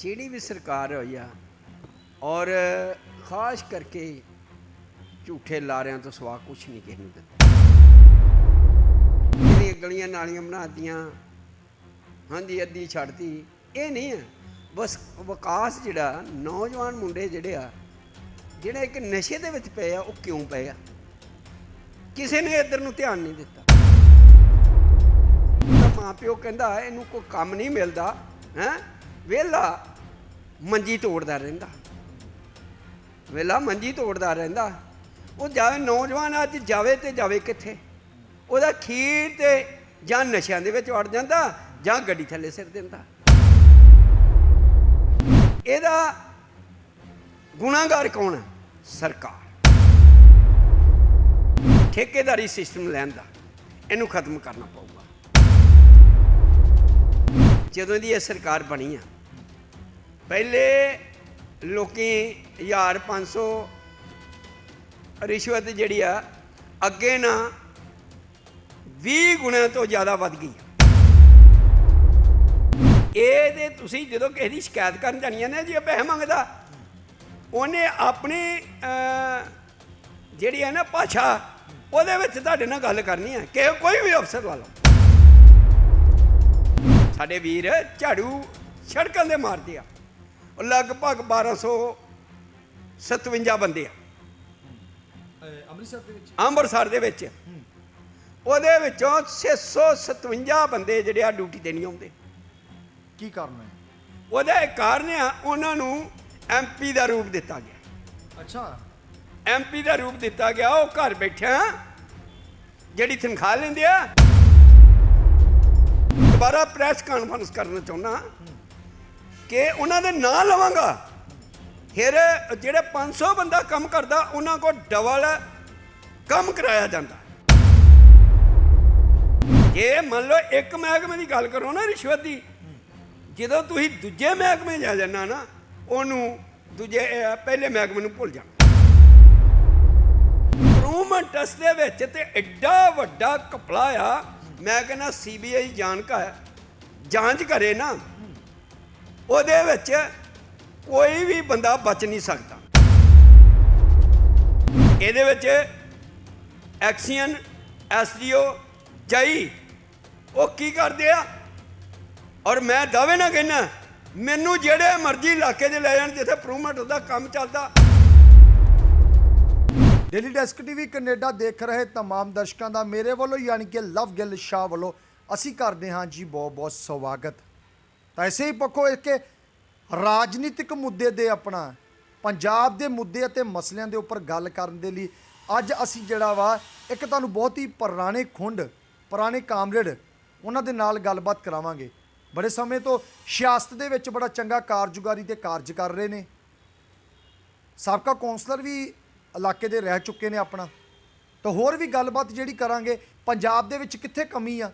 ਜਿਹੜੀ ਵੀ ਸਰਕਾਰ ਹੋਈ ਆ, ਔਰ ਖਾਸ ਕਰਕੇ ਝੂਠੇ ਲਾਰਿਆਂ ਤੋਂ ਸਵਾ ਕੁਛ ਨਹੀਂ ਕਿਸੇ ਨੂੰ ਦਿੱਤਾ। ਜਿਹੜੀਆਂ ਗਲੀਆਂ ਨਾਲੀਆਂ ਬਣਾਤੀਆਂ, ਹਾਂਜੀ, ਅੱਧੀ ਛੱਡਤੀ, ਇਹ ਨਹੀਂ ਹੈ ਬਸ ਵਿਕਾਸ ਜਿਹੜਾ, ਨੌਜਵਾਨ ਮੁੰਡੇ ਜਿਹੜੇ ਆ, ਜਿਹੜੇ ਇੱਕ ਨਸ਼ੇ ਦੇ ਵਿੱਚ ਪਏ ਆ, ਉਹ ਕਿਉਂ ਪਏ ਆ? ਕਿਸੇ ਨੇ ਇੱਧਰ ਨੂੰ ਧਿਆਨ ਨਹੀਂ ਦਿੱਤਾ। ਤਾਂ ਮਾਂ ਪਿਓ ਕਹਿੰਦਾ, ਇਹਨੂੰ ਕੋਈ ਕੰਮ ਨਹੀਂ ਮਿਲਦਾ, ਹੈ? ਵੇਲਾ ਮੰਜੀ ਤੋੜਦਾ ਰਹਿੰਦਾ। ਵੇਲਾ ਮੰਜੀ ਤੋੜਦਾ ਰਹਿੰਦਾ। ਉਹ ਜਾਵੇ ਨੌਜਵਾਨ ਅੱਜ ਜਾਵੇ ਤੇ ਜਾਵੇ ਕਿੱਥੇ? ਉਹਦਾ ਖੀਰ ਤੇ ਜਾਂ ਨਸ਼ਿਆਂ ਦੇ ਵਿੱਚ ਵੜ ਜਾਂਦਾ ਜਾਂ ਗੱਡੀ ਥੱਲੇ ਸਿਰ ਦਿੰਦਾ। ਇਹਦਾ ਗੁਨਾਹਗਾਰ ਕੌਣ ਹੈ? ਸਰਕਾਰ। ਠੇਕੇਦਾਰੀ ਸਿਸਟਮ ਲੈਣ ਦਾ। ਇਹਨੂੰ ਖਤਮ ਕਰਨਾ ਪਊਗਾ। ਜਦੋਂ ਦੀ ਇਹ ਸਰਕਾਰ ਬਣੀ ਆ ਪਹਿਲੇ ਲੋਕੀ 1000 500 ਰਿਸ਼ਵਤ ਜਿਹੜੀ ਆ, ਅੱਗੇ ਨਾ 20 ਗੁਣਾ ਤੋਂ ਜ਼ਿਆਦਾ ਵੱਧ ਗਈ ਆ। ਇਹ ਤੇ ਤੁਸੀਂ ਜਦੋਂ ਕਿਸੇ ਦੀ ਸ਼ਿਕਾਇਤ ਕਰਨ ਜਾਣੀਆਂ ਨੇ, ਜੀ ਇਹ ਪੈਸੇ ਮੰਗਦਾ, ਉਹਨੇ ਆਪਣੀ ਜਿਹੜੀ ਹੈ ਨਾ ਭਾਸ਼ਾ, ਉਹਦੇ ਵਿੱਚ ਤੁਹਾਡੇ ਨਾਲ ਗੱਲ ਕਰਨੀ ਹੈ ਕਿ ਕੋਈ ਵੀ ਅਫਸਰ ਵਾਲਾ ਸਾਡੇ ਵੀਰ ਝਾੜੂ ਸੜਕਾਂ ਦੇ ਮਾਰਦੇ ਆ ਲਗਭਗ 1257 ਬੰਦੇ ਆ। ਅੰਮ੍ਰਿਤਸਰ ਦੇ ਵਿੱਚ? ਅੰਮ੍ਰਿਤਸਰ ਦੇ ਵਿੱਚ। ਉਹਦੇ ਵਿੱਚੋਂ 657 ਬੰਦੇ ਜਿਹੜੇ ਆ ਡਿਊਟੀ ਤੇ ਨਹੀਂ ਆਉਂਦੇ। ਕੀ ਕਾਰਨ ਹੈ? ਉਹਦਾ ਇੱਕ ਕਾਰਨ ਆ ਉਹਨਾਂ ਨੂੰ ਐਮਪੀ ਦਾ ਰੂਪ ਦਿੱਤਾ ਗਿਆ। ਅੱਛਾ। ਐਮਪੀ ਦਾ ਰੂਪ ਦਿੱਤਾ ਗਿਆ ਉਹ ਘਰ ਬੈਠਿਆ ਜਿਹੜੀ ਤਨਖਾਹ ਲੈਂਦੇ ਆ। ਦੁਬਾਰਾ ਪ੍ਰੈਸ ਕਾਨਫਰੰਸ ਕਰਨਾ ਚਾਹੁੰਦਾ। ਕਿ ਉਹਨਾਂ ਦੇ ਨਾਂ ਲਵਾਂਗਾ। ਫਿਰ ਜਿਹੜੇ 500 ਬੰਦਾ ਕੰਮ ਕਰਦਾ ਉਹਨਾਂ ਕੋਲ ਡਬਲ ਕੰਮ ਕਰਾਇਆ ਜਾਂਦਾ। ਜੇ ਮੰਨ ਲਓ ਇੱਕ ਮਹਿਕਮੇ ਦੀ ਗੱਲ ਕਰੋ ਨਾ ਰਿਸ਼ਵਤ ਦੀ ਜਦੋਂ ਤੁਸੀਂ ਦੂਜੇ ਮਹਿਕਮੇ ਜਾ ਜਾਣਾ ਨਾ ਉਹਨੂੰ ਦੂਜੇ ਅਹ, ਪਹਿਲੇ ਮਹਿਕਮੇ ਨੂੰ ਭੁੱਲ ਜਾਣਾ। ਇੰਪਰੂਵਮੈਂਟਸ ਦੇ ਵਿੱਚ ਤੇ ਐਡਾ ਵੱਡਾ ਕਪੜਾ ਆ ਮੈਂ ਕਹਿੰਦਾ ਸੀਬੀਆਈ ਜਾਣਕਾ ਜਾਂਚ ਕਰੇ ਨਾ। ਉਹਦੇ ਵਿੱਚ ਕੋਈ ਵੀ ਬੰਦਾ ਬਚ ਨਹੀਂ ਸਕਦਾ ਇਹਦੇ ਵਿੱਚ ਐਕਸੀਅਨ ਐਸਡੀਓ ਜਈ ਉਹ ਕੀ ਕਰਦੇ ਆ ਔਰ ਮੈਂ ਦਾਅਵੇ ਨਾ ਕਹਿਣਾ ਮੈਨੂੰ ਜਿਹੜੇ ਮਰਜ਼ੀ ਇਲਾਕੇ 'ਚ ਲੈ ਜਾਣ ਜਿੱਥੇ ਇੰਪਰੂਵਮੈਂਟ ਹੁੰਦਾ ਕੰਮ ਚੱਲਦਾ ਡੇਲੀ ਡੈਸਕ ਟੀਵੀ ਕੈਨੇਡਾ ਦੇਖ ਰਹੇ तमाम ਦਰਸ਼ਕਾਂ ਦਾ ਮੇਰੇ ਵੱਲੋਂ ਯਾਨੀ ਕਿ ਲਵ ਗਿੱਲ ਸ਼ਾਹ ਵੱਲੋਂ ਅਸੀਂ ਕਰਦੇ ਹਾਂ ਜੀ ਬਹੁਤ ਬਹੁਤ ਸਵਾਗਤ ਤਾਂ ਐਸੇ ਹੀ ਪੱਖੋਂ ਇੱਕ ਰਾਜਨੀਤਿਕ ਮੁੱਦੇ ਦੇ ਆਪਣਾ, ਪੰਜਾਬ ਦੇ ਮੁੱਦੇ ਅਤੇ ਮਸਲਿਆਂ ਦੇ ਉੱਪਰ ਗੱਲ ਕਰਨ ਦੇ ਲਈ ਅੱਜ ਅਸੀਂ ਜਿਹੜਾ ਵਾ, ਇੱਕ ਤੁਹਾਨੂੰ ਬਹੁਤ ਹੀ ਪੁਰਾਣੇ ਖੁੰਡ, ਪੁਰਾਣੇ ਕਾਮਰੇਡ, ਉਹਨਾਂ ਦੇ ਨਾਲ ਗੱਲਬਾਤ ਕਰਾਵਾਂਗੇ। ਬੜੇ ਸਮੇਂ ਤੋਂ ਸਿਆਸਤ ਦੇ ਵਿੱਚ ਬੜਾ ਚੰਗਾ ਕਾਰਜਕਾਰੀ ਤੇ ਕਾਰਜ ਕਰ ਰਹੇ ਨੇ। ਸਾਬਕਾ ਕੌਂਸਲਰ ਵੀ ਇਲਾਕੇ ਦੇ ਰਹਿ ਚੁੱਕੇ ਨੇ ਆਪਣਾ। ਤਾਂ ਹੋਰ ਵੀ ਗੱਲਬਾਤ ਜਿਹੜੀ ਕਰਾਂਗੇ, ਪੰਜਾਬ ਦੇ ਵਿੱਚ ਕਿੱਥੇ ਕਮੀ ਆ?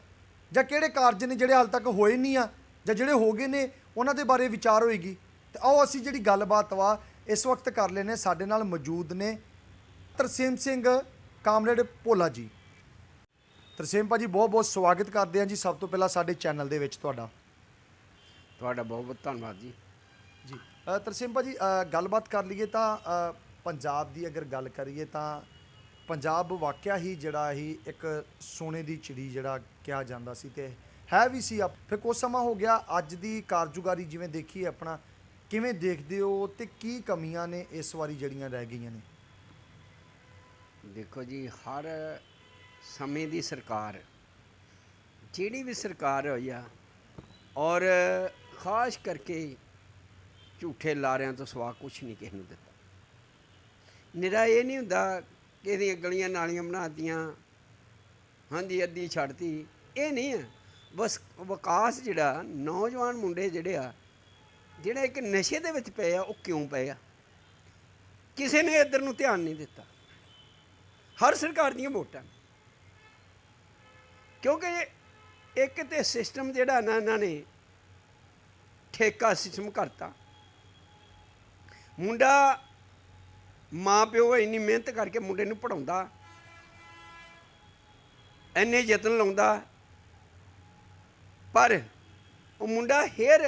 ਜਾਂ ਕਿਹੜੇ ਕਾਰਜ ਨੇ ਜਿਹੜੇ ਹਾਲ ਤੱਕ ਹੋਏ ਨਹੀਂ ਆ? ਜਾਂ ਜਿਹੜੇ ਹੋ ਗਏ ਨੇ ਉਹਨਾਂ ਦੇ ਬਾਰੇ ਵਿਚਾਰ ਹੋਏਗੀ। ਤੇ ਆਓ ਅਸੀਂ ਜਿਹੜੀ ਗੱਲਬਾਤ ਵਾ ਇਸ ਵਕਤ ਕਰ ਲੈਨੇ ਸਾਡੇ ਨਾਲ ਮੌਜੂਦ ਨੇ ਤਰਸੇਮ ਸਿੰਘ ਕਾਮਰੇਡ ਭੋਲਾ ਜੀ। ਤਰਸੇਮ ਭਾਜੀ ਬਹੁਤ ਬਹੁਤ ਸਵਾਗਤ ਕਰਦੇ ਹਾਂ ਜੀ ਸਭ ਤੋਂ ਪਹਿਲਾਂ ਸਾਡੇ ਚੈਨਲ ਦੇ ਵਿੱਚ ਤੁਹਾਡਾ। ਤੁਹਾਡਾ ਬਹੁਤ ਬਹੁਤ ਧੰਨਵਾਦ ਜੀ। ਜੀ। ਅ, ਤਰਸੇਮ ਭਾਜੀ ਅ, ਗੱਲਬਾਤ ਕਰ ਲਈਏ ਤਾਂ ਅ, ਪੰਜਾਬ ਦੀ ਅਗਰ ਗੱਲ ਕਰੀਏ ਤਾਂ ਪੰਜਾਬ ਵਾਕਿਆ ਹੀ ਜਿਹੜਾ ਹੀ ਇੱਕ ਸੋਨੇ ਦੀ ਚਿੜੀ ਜਿਹੜਾ ਕਿਹਾ ਜਾਂਦਾ ਸੀ ਤੇ ਹੈ ਵੀ ਸੀ ਆ ਫਿਰ ਕੁਝ ਸਮਾਂ ਹੋ ਗਿਆ, ਅੱਜ ਦੀ ਕਾਰਜੁਗਾਰੀ ਜਿਵੇਂ ਦੇਖੀ ਆਪਣਾ, ਕਿਵੇਂ ਦੇਖਦੇ ਹੋ ਤੇ ਕੀ ਕਮੀਆਂ ਨੇ ਇਸ ਵਾਰੀ ਜਿਹੜੀਆਂ ਰਹਿ ਗਈਆਂ ਨੇ? ਦੇਖੋ ਜੀ, ਹਰ ਸਮੇਂ ਦੀ ਸਰਕਾਰ, ਜਿਹੜੀ ਵੀ ਸਰਕਾਰ ਹੋਈ ਆ, ਔਰ ਖਾਸ ਕਰਕੇ ਝੂਠੇ ਲਾਰਿਆਂ ਤੋਂ ਸਵਾ ਕੁਛ ਨਹੀਂ ਕਿਸੇ ਨੂੰ ਦਿੱਤਾ। ਨਿਰਾ ਇਹ ਨਹੀਂ ਹੁੰਦਾ ਕਿ ਇਹਦੀਆਂ ਗਲੀਆਂ ਨਾਲੀਆਂ ਬਣਾਤੀਆਂ ਹਾਂਜੀ, ਅੱਧੀ ਛੱਡਤੀ, ਇਹ ਨਹੀਂ ਹੈ। ਬਸ ਵਿਕਾਸ ਜਿਹੜਾ, ਨੌਜਵਾਨ ਮੁੰਡੇ ਜਿਹੜੇ ਆ, ਜਿਹੜੇ ਇੱਕ ਨਸ਼ੇ ਦੇ ਵਿੱਚ ਪਏ ਆ, ਉਹ ਕਿਉਂ ਪਏ ਆ? ਕਿਸੇ ਨੇ ਇੱਧਰ ਨੂੰ ਧਿਆਨ ਨਹੀਂ ਦਿੱਤਾ। ਹਰ ਸਰਕਾਰ ਦੀਆਂ ਵੋਟਾਂ ਕਿਉਂਕਿ ਇੱਕ ਤੇ ਸਿਸਟਮ ਜਿਹੜਾ ਨਾ ਇਹਨਾਂ ਨੇ ਠੇਕਾ ਸਿਸਟਮ ਕਰਤਾ। ਮੁੰਡਾ ਮਾਂ ਪਿਓ ਇੰਨੀ ਮਿਹਨਤ ਕਰਕੇ ਮੁੰਡੇ ਨੂੰ ਪੜਾਉਂਦਾ ਇੰਨੇ ਯਤਨ ਲਾਉਂਦਾ। ਪਰ ਉਹ ਮੁੰਡਾ ਹੇਰ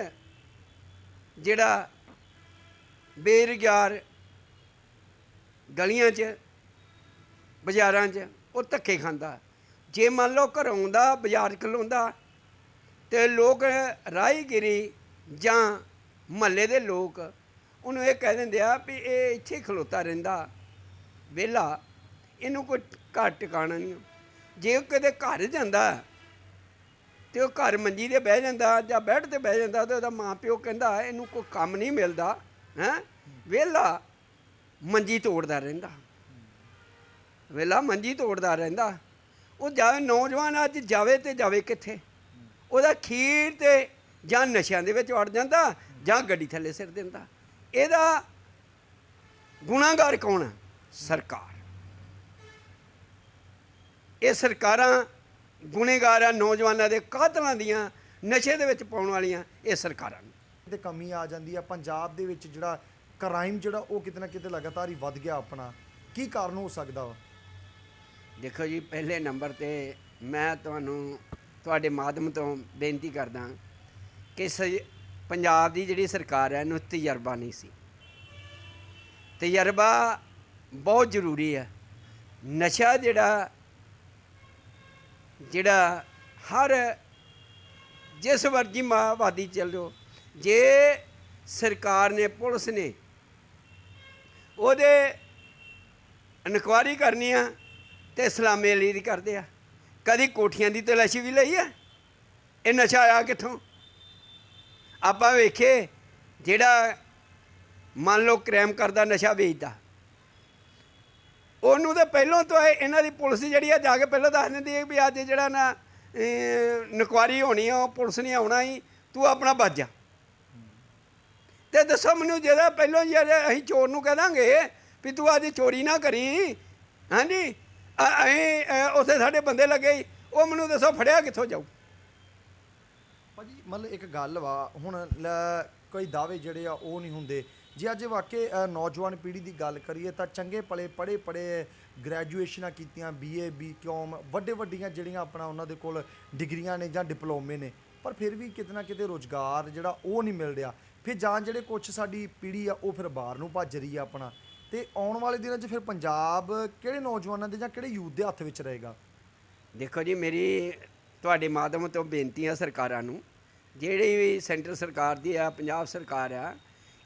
ਜਿਹੜਾ ਬੇਰੁਜ਼ਗਾਰ ਗਲੀਆਂ 'ਚ, ਬਾਜ਼ਾਰਾਂ 'ਚ, ਉਹ ਧੱਕੇ ਖਾਂਦਾ। ਜੇ ਮੰਨ ਲਓ ਘਰੋਂ ਆਉਂਦਾ, ਬਾਜ਼ਾਰ ਖਲੋਂਦਾ, ਤੇ ਲੋਕ ਰਾਹਗੀਰੀ ਜਾਂ ਮਹੱਲੇ ਦੇ ਲੋਕ ਉਹਨੂੰ ਇਹ ਕਹਿ ਦਿੰਦੇ ਆ ਵੀ ਇਹ ਇੱਥੇ ਖਲੋਤਾ ਰਹਿੰਦਾ, ਵਿਹਲਾ, ਇਹਨੂੰ ਕੋਈ ਘਰ ਟਿਕਾਣਾ ਨਹੀਂ। ਜੇ ਕਦੇ ਘਰ ਜਾਂਦਾ ਤੇ ਉਹ ਘਰ ਮੰਜੀ ਤੇ ਬਹਿ ਜਾਂਦਾ ਜਾਂ ਬੈੱਡ ਤੇ ਬਹਿ ਜਾਂਦਾ ਤੇ ਉਹਦਾ ਮਾਂ ਪਿਓ ਕਹਿੰਦਾ ਇਹਨੂੰ ਕੋਈ ਕੰਮ ਨਹੀਂ ਮਿਲਦਾ, ਹੈ? ਵਿਹਲਾ ਮੰਜੀ ਤੋੜਦਾ ਰਹਿੰਦਾ। ਵਿਹਲਾ ਮੰਜੀ ਤੋੜਦਾ ਰਹਿੰਦਾ। ਉਹ ਜਾਵੇ ਨੌਜਵਾਨ ਅੱਜ ਜਾਵੇ ਤੇ ਜਾਵੇ ਕਿੱਥੇ? ਉਹਦਾ ਖੀਰ ਤੇ ਜਾਂ ਨਸ਼ਿਆਂ ਦੇ ਵਿੱਚ ਵੜ ਜਾਂਦਾ ਜਾਂ ਗੱਡੀ ਥੱਲੇ ਸਿਰ ਦਿੰਦਾ। ਇਹਦਾ ਗੁਨਾਹਗਾਰ ਕੌਣ ਹੈ ਸਰਕਾਰ। ਇਹ ਸਰਕਾਰਾਂ ਗੁਨੇਗਾਰ ਆ ਨੌਜਵਾਨਾਂ ਦੇ ਕਾਤਲਾਂ ਦੀਆਂ ਨਸ਼ੇ ਦੇ ਵਿੱਚ ਪਾਉਣ ਵਾਲੀਆਂ ਇਹ ਸਰਕਾਰਾਂ ਨੇ। ਤੇ ਕਮੀ ਆ ਜਾਂਦੀ ਆ। ਪੰਜਾਬ ਦੇ ਵਿੱਚ ਜਿਹੜਾ ਕ੍ਰਾਈਮ ਜਿਹੜਾ ਉਹ ਕਿਤੇ ਨਾ ਕਿਤੇ ਲਗਾਤਾਰ ਹੀ ਵੱਧ ਗਿਆ ਆਪਣਾ। ਕੀ ਕਾਰਨ ਹੋ ਸਕਦਾ ਵਾ? ਦੇਖੋ ਜੀ ਪਹਿਲੇ ਨੰਬਰ ਤੇ ਮੈਂ ਤੁਹਾਨੂੰ ਤੁਹਾਡੇ ਮਾਧਿਅਮ ਤੋਂ ਬੇਨਤੀ ਕਰਦਾ ਕਿ ਸ- ਪੰਜਾਬ ਦੀ ਜਿਹੜੀ ਸਰਕਾਰ ਹੈ ਇਹਨੂੰ ਤਜਰਬਾ ਨਹੀਂ ਸੀ। ਤਜਰਬਾ ਬਹੁਤ ਜ਼ਰੂਰੀ ਹੈ ਨਸ਼ਾ ਜਿਹੜਾ ਜਿਹੜਾ ਹਰ ਜਿਸ ਵਰਗੀ ਮਾਵਾਦੀ ਚੱਲ ਜਾਓ ਜੇ ਸਰਕਾਰ ਨੇ, ਪੁਲਿਸ ਨੇ ਉਹਦੇ ਇਨਕੁਆਰੀ ਕਰਨੀ ਆ ਤੇ ਸਲਾਮੇ ਲਈ ਦੀ ਕਰਦੇ ਆ। ਕਦੀ ਕੋਠੀਆਂ ਦੀ ਤਲਾਸ਼ੀ ਵੀ ਲਈ ਆ? ਇਹ ਨਸ਼ਾ ਆਇਆ ਕਿੱਥੋਂ? ਆਪਾਂ ਵੇਖੇ ਜਿਹੜਾ ਮੰਨ ਲਓ ਕ੍ਰਾਈਮ ਕਰਦਾ, ਨਸ਼ਾ ਵੇਚਦਾ। ਉਹਨੂੰ ਤਾਂ ਪਹਿਲਾਂ ਤੋਂ ਇਹ- ਇਹਨਾਂ ਦੀ ਪੁਲਿਸ ਜਿਹੜੀ ਆ ਜਾ ਕੇ ਪਹਿਲਾਂ ਦੱਸ ਦਿੰਦੀ ਹੈ ਵੀ ਅੱਜ ਜਿਹੜਾ ਨਾ ਨਕਵਾਰੀ ਹੋਣੀ ਆ ਉਹ ਪੁਲਿਸ ਨੇ ਆਉਣਾ ਹੀ ਤੂੰ ਆਪਣਾ ਬਚ ਜਾ। ਤੇ ਦੱਸੋ ਮੈਨੂੰ ਜਿਹੜਾ ਪਹਿਲਾਂ ਯਾਰ ਅਸੀਂ ਚੋਰ ਨੂੰ ਕਹਿ ਦਾਂਗੇ ਵੀ ਤੂੰ ਅੱਜ ਚੋਰੀ ਨਾ ਕਰੀ ਹਾਂਜੀ? ਅ- ਅਸੀਂ ਅ, ਉੱਥੇ ਸਾਡੇ ਬੰਦੇ ਲੱਗੇ ਸੀ। ਉਹ ਮੈਨੂੰ ਦੱਸੋ ਫੜਿਆ ਕਿੱਥੋਂ ਜਾਊ? ਭਾਜੀ ਮਤਲਬ ਇੱਕ ਗੱਲ ਵਾ ਹੁਣ ਲ- ਕੋਈ ਦਾਅਵੇ ਜਿਹੜੇ ਆ ਉਹ ਨਹੀਂ ਹੁੰਦੇ। ਜੇ ਅੱਜ ਵਾਕਈ ਨੌਜਵਾਨ ਪੀੜ੍ਹੀ ਦੀ ਗੱਲ ਕਰੀਏ ਤਾਂ ਚੰਗੇ ਪਲੇ ਪੜੇ ਪੜੇ ਗ੍ਰੈਜੂਏਸ਼ਨਾਂ ਕੀਤੀਆਂ ਬੀਏ ਬੀਕਾਮ ਵੱਡੇ ਵੱਡੀਆਂ ਜਿਹੜੀਆਂ ਆਪਣਾ ਉਹਨਾਂ ਦੇ ਕੋਲ ਡਿਗਰੀਆਂ ਨੇ ਜਾਂ ਡਿਪਲੋਮੇ ਨੇ, ਪਰ ਫਿਰ ਵੀ ਕਿਤੇ ਨਾ ਕਿਤੇ ਰੋਜ਼ਗਾਰ ਜਿਹੜਾ ਉਹ ਨਹੀਂ ਮਿਲ ਰਿਹਾ। ਫਿਰ ਜਾਂ ਜਿਹੜੇ ਕੁਝ ਸਾਡੀ ਪੀੜ੍ਹੀ ਆ, ਉਹ ਫਿਰ ਬਾਹਰ ਨੂੰ ਭੱਜ ਰਹੀ ਆ ਆਪਣਾ। ਤੇ ਆਉਣ ਵਾਲੇ ਦਿਨਾਂ 'ਚ ਫਿਰ ਪੰਜਾਬ ਕਿਹੜੇ ਨੌਜਵਾਨਾਂ ਦੇ ਜਾਂ ਕਿਹੜੇ ਯੂਥ ਦੇ ਹੱਥ ਵਿੱਚ ਰਹੇਗਾ? ਦੇਖੋ ਜੀ, ਮੇਰੀ ਤੁਹਾਡੇ ਮਾਧਿਅਮ ਤੋਂ ਬੇਨਤੀ ਆ ਸਰਕਾਰਾਂ ਨੂੰ। ਜਿਹੜੀ ਵੀ ਸੈਂਟਰ ਸਰਕਾਰ ਦੀ ਆ, ਪੰਜਾਬ ਸਰਕਾਰ ਆ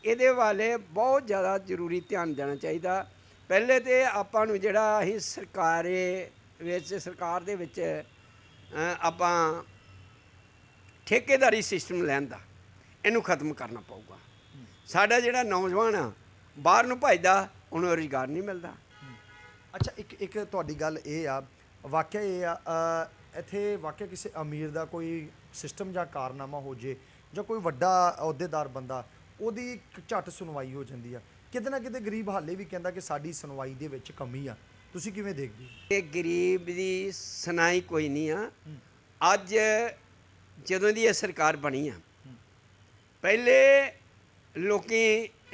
ਇਹਦੇ ਵਾਲੇ ਬਹੁਤ ਜ਼ਿਆਦਾ ਜ਼ਰੂਰੀ ਧਿਆਨ ਦੇਣਾ ਚਾਹੀਦਾ। ਪਹਿਲੇ ਤੇ ਆਪਾਂ ਨੂੰ ਜਿਹੜਾ ਅਸੀਂ ਸਰਕਾਰੇ ਵਿੱਚ, ਸਰਕਾਰ ਦੇ ਵਿੱਚ ਆਪਾਂ ਠੇਕੇਦਾਰੀ ਸਿਸਟਮ ਲੈਣ ਦਾ, ਇਹਨੂੰ ਖਤਮ ਕਰਨਾ ਪਊਗਾ। ਸਾਡਾ ਜਿਹੜਾ ਨੌਜਵਾਨ ਆ, ਬਾਹਰ ਨੂੰ ਭਜਦਾ, ਉਹਨੂੰ ਰੁਜ਼ਗਾਰ ਨਹੀਂ ਮਿਲਦਾ। ਅੱਛਾ, ਇੱਕ ਇੱਕ ਤੁਹਾਡੀ ਗੱਲ ਇਹ ਆ, ਵਾਕਿਆ ਇਹ ਆ ਇੱਥੇ ਵਾਕਿਆ ਕਿਸੇ ਅਮੀਰ ਦਾ ਕੋਈ ਸਿਸਟਮ ਜਾਂ ਕਾਰਨਾਮਾ ਹੋ ਜੇ, ਜਾਂ ਕੋਈ ਵੱਡਾ ਅਹੁਦੇਦਾਰ ਬੰਦਾ ਉਹਦੀ ਝੱਟ ਸੁਣਵਾਈ ਹੋ ਜਾਂਦੀ ਆ। ਕਿਤੇ ਨਾ ਕਿਤੇ ਗਰੀਬ ਹਾਲੇ ਵੀ ਕਹਿੰਦਾ ਕਿ ਸਾਡੀ ਸੁਣਵਾਈ ਦੇ ਵਿੱਚ ਕਮੀ ਆ। ਤੁਸੀਂ ਕਿਵੇਂ ਦੇਖਦੇ ਹੋ? ਇਹ ਗਰੀਬ ਦੀ ਸੁਣਾਈ ਕੋਈ ਨਹੀਂ ਆ। ਅੱਜ ਜਦੋਂ ਦੀ ਇਹ ਸਰਕਾਰ ਬਣੀ ਆ ਪਹਿਲੇ ਲੋਕੀ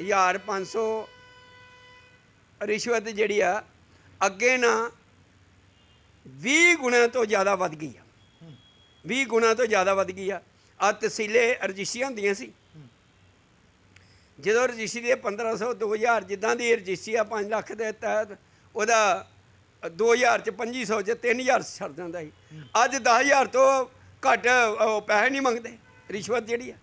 1000 500 ਰਿਸ਼ਵਤ ਜਿਹੜੀ ਆ ਅੱਗੇ ਨਾ 20 ਗੁਣਾ ਤੋਂ ਜ਼ਿਆਦਾ ਵੱਧ ਗਈ ਆ। 20 ਗੁਣਾ ਤੋਂ ਜ਼ਿਆਦਾ ਵੱਧ ਗਈ ਆ। ਆ ਤਹਿਸੀਲੇ ਰਜਿਸਟਰੀਆਂ ਹੁੰਦੀਆਂ ਸੀ। ਜਦੋਂ ਰਜਿਸਟਰੀ ਦੇ 1500 2000 ਜਿੱਦਾਂ ਦੀ ਰਜਿਸਟਰੀ ਆ 5 ਲੱਖ ਦੇ ਤਹਿਤ, ਉਹਦਾ 2000 ਚ 2500 ਚ 3000 ਛੱਡ ਜਾਂਦਾ ਸੀ। ਅੱਜ 10000 ਤੋਂ ਘੱਟ ਉਹ ਪੈਸੇ ਨਹੀਂ ਮੰਗਦੇ, ਰਿਸ਼ਵਤ ਜਿਹੜੀ ਆ।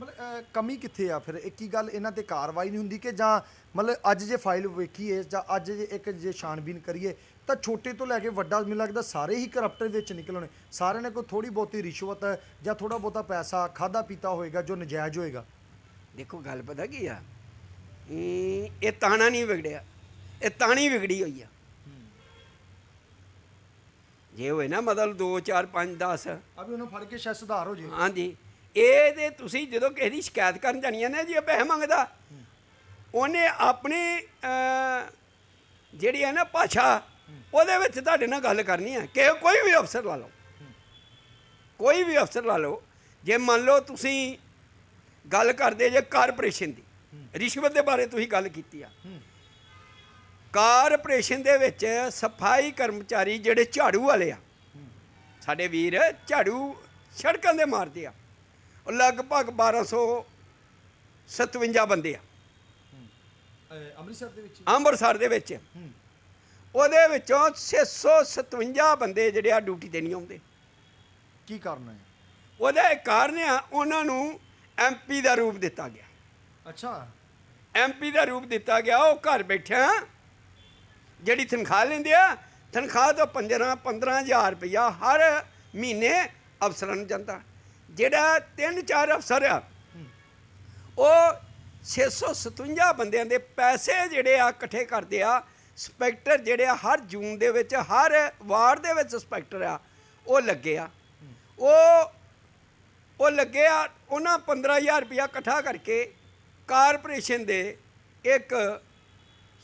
ਮਤਲਬ ਕਮੀ ਕਿੱਥੇ ਆ ਫਿਰ? ਇੱਕ ਹੀ ਗੱਲ, ਇਹਨਾਂ ਤੇ ਕਾਰਵਾਈ ਨਹੀਂ ਹੁੰਦੀ ਕਿ ਜਾਂ ਮਤਲਬ ਅੱਜ ਜੇ ਫਾਈਲ ਵੇਖੀਏ ਜਾਂ ਅੱਜ ਜੇ ਇੱਕ ਜੇ ਛਾਣਬੀਨ ਕਰੀਏ, ਤਾਂ ਛੋਟੇ ਤੋਂ ਲੈ ਕੇ ਵੱਡਾ ਮੈਨੂੰ ਲੱਗਦਾ ਸਾਰੇ ਹੀ ਕਰਪਟਡ ਵਿੱਚ ਨਿਕਲਣੇ ਸਾਰਿਆਂ ਨੇ ਕੋਈ ਥੋੜੀ ਬਹੁਤੀ ਰਿਸ਼ਵਤ ਜਾਂ ਥੋੜਾ ਬਹੁਤਾ ਪੈਸਾ ਖਾਦਾ ਪੀਤਾ ਹੋਏਗਾ ਜੋ ਨਜਾਇਜ਼ ਹੋਏਗਾ। ਦੇਖੋ ਗੱਲ ਪਤਾ ਕੀ ਆ? ਇਹ ਤਾਣਾ ਨਹੀਂ ਵਿਗੜਿਆ। ਇਹ ਤਾਣੀ ਵਿਗੜੀ ਹੋਈ ਆ। ਜੇ ਹੋਏ ਨਾ ਮਤਲਬ 2 4 5 10 ਅਭੀ ਉਹਨੂੰ ਫੜ ਕੇ ਸ਼ਾਇਦ ਸੁਧਾਰ ਹੋ ਜੇ। ਹਾਂਜੀ। ਇਹ ਤੇ ਤੁਸੀਂ ਜਦੋਂ ਕਿਸੇ ਦੀ ਸ਼ਿਕਾਇਤ ਕਰਨ ਜਾਣੀਆਂ ਨੇ ਜੀ ਪੈਸੇ ਮੰਗਦਾ। ਉਹਨੇ ਆਪਣੀ ਜਿਹੜੀ ਹੈ ਨਾ ਭਾਸ਼ਾ ਉਹਦੇ ਵਿੱਚ ਤੁਹਾਡੇ ਨਾਲ ਗੱਲ ਕਰਨੀ ਹੈ ਕਿ ਕੋਈ ਵੀ ਅਫਸਰ ਲਾ ਲਓ। ਕੋਈ ਵੀ ਅਫਸਰ ਲਾ ਲਓ। ਜੇ ਮੰਨ ਲਓ ਤੁਸੀਂ ਗੱਲ ਕਰਦੇ ਜੇ ਕਾਰਪੋਰੇਸ਼ਨ ਦੀ। ਰਿਸ਼ਵਤ ਦੇ ਬਾਰੇ ਤੁਸੀਂ ਗੱਲ ਕੀਤੀ ਆ। ਕਾਰਪੋਰੇਸ਼ਨ ਦੇ ਵਿੱਚ ਸਫ਼ਾਈ ਕਰਮਚਾਰੀ ਜਿਹੜੇ ਝਾੜੂ ਵਾਲੇ ਆ ਸਾਡੇ ਵੀਰ ਝਾੜੂ ਸੜਕਾਂ ਦੇ ਮਾਰਦੇ ਆ। ਉਹ ਲਗਭਗ 1200 57 ਬੰਦੇ ਆ। ਅੰਮ੍ਰਿਤਸਰ ਦੇ ਵਿੱਚ? ਅੰਮ੍ਰਿਤਸਰ ਦੇ ਵਿੱਚ। ਉਹਦੇ ਵਿੱਚੋਂ 657 ਬੰਦੇ ਜਿਹੜੇ ਆ ਡਿਊਟੀ ਤੇ ਨਹੀਂ ਆਉਂਦੇ। ਕੀ ਕਰਨਾ ਹੈ? ਉਹਦਾ ਇੱਕ ਕਾਰਨ ਆ ਉਹਨਾਂ ਨੂੰ ਐਮਪੀ ਦਾ ਰੂਪ ਦਿੱਤਾ ਗਿਆ। ਅੱਛਾ। ਐਮਪੀ ਦਾ ਰੂਪ ਦਿੱਤਾ ਗਿਆ ਉਹ ਘਰ ਬੈਠਿਆ ਜਿਹੜੀ ਤਨਖਾਹ ਲੈਂਦੇ ਆ ਤਨਖਾਹ ਤੋਂ 15 15000 ਰੁਪਇਆ ਹਰ ਮਹੀਨੇ ਅਫਸਰਾਂ ਨੂੰ ਜਾਂਦਾ। ਜਿਹੜਾ ਤਿੰਨ ਚਾਰ ਅਫਸਰ ਆ ਉਹ 657 ਬੰਦਿਆਂ ਦੇ ਪੈਸੇ ਜਿਹੜੇ ਆ ਇਕੱਠੇ ਕਰਦੇ ਆ ਸਪੈਕਟਰ ਜਿਹੜੇ ਆ ਹਰ ਜੂਨ ਦੇ ਵਿੱਚ ਹਰ ਵਾਰਡ ਦੇ ਵਿੱਚ ਸਪੈਕਟਰ ਆ ਉਹ ਲੱਗੇ ਆ। ਉਹ ਉਹ ਲੱਗੇ ਆ, ਉਹਨਾਂ 15000 ਰੁਪਇਆ ਇਕੱਠਾ ਕਰਕੇ ਕਾਰਪੋਰੇਸ਼ਨ ਦੇ ਇੱਕ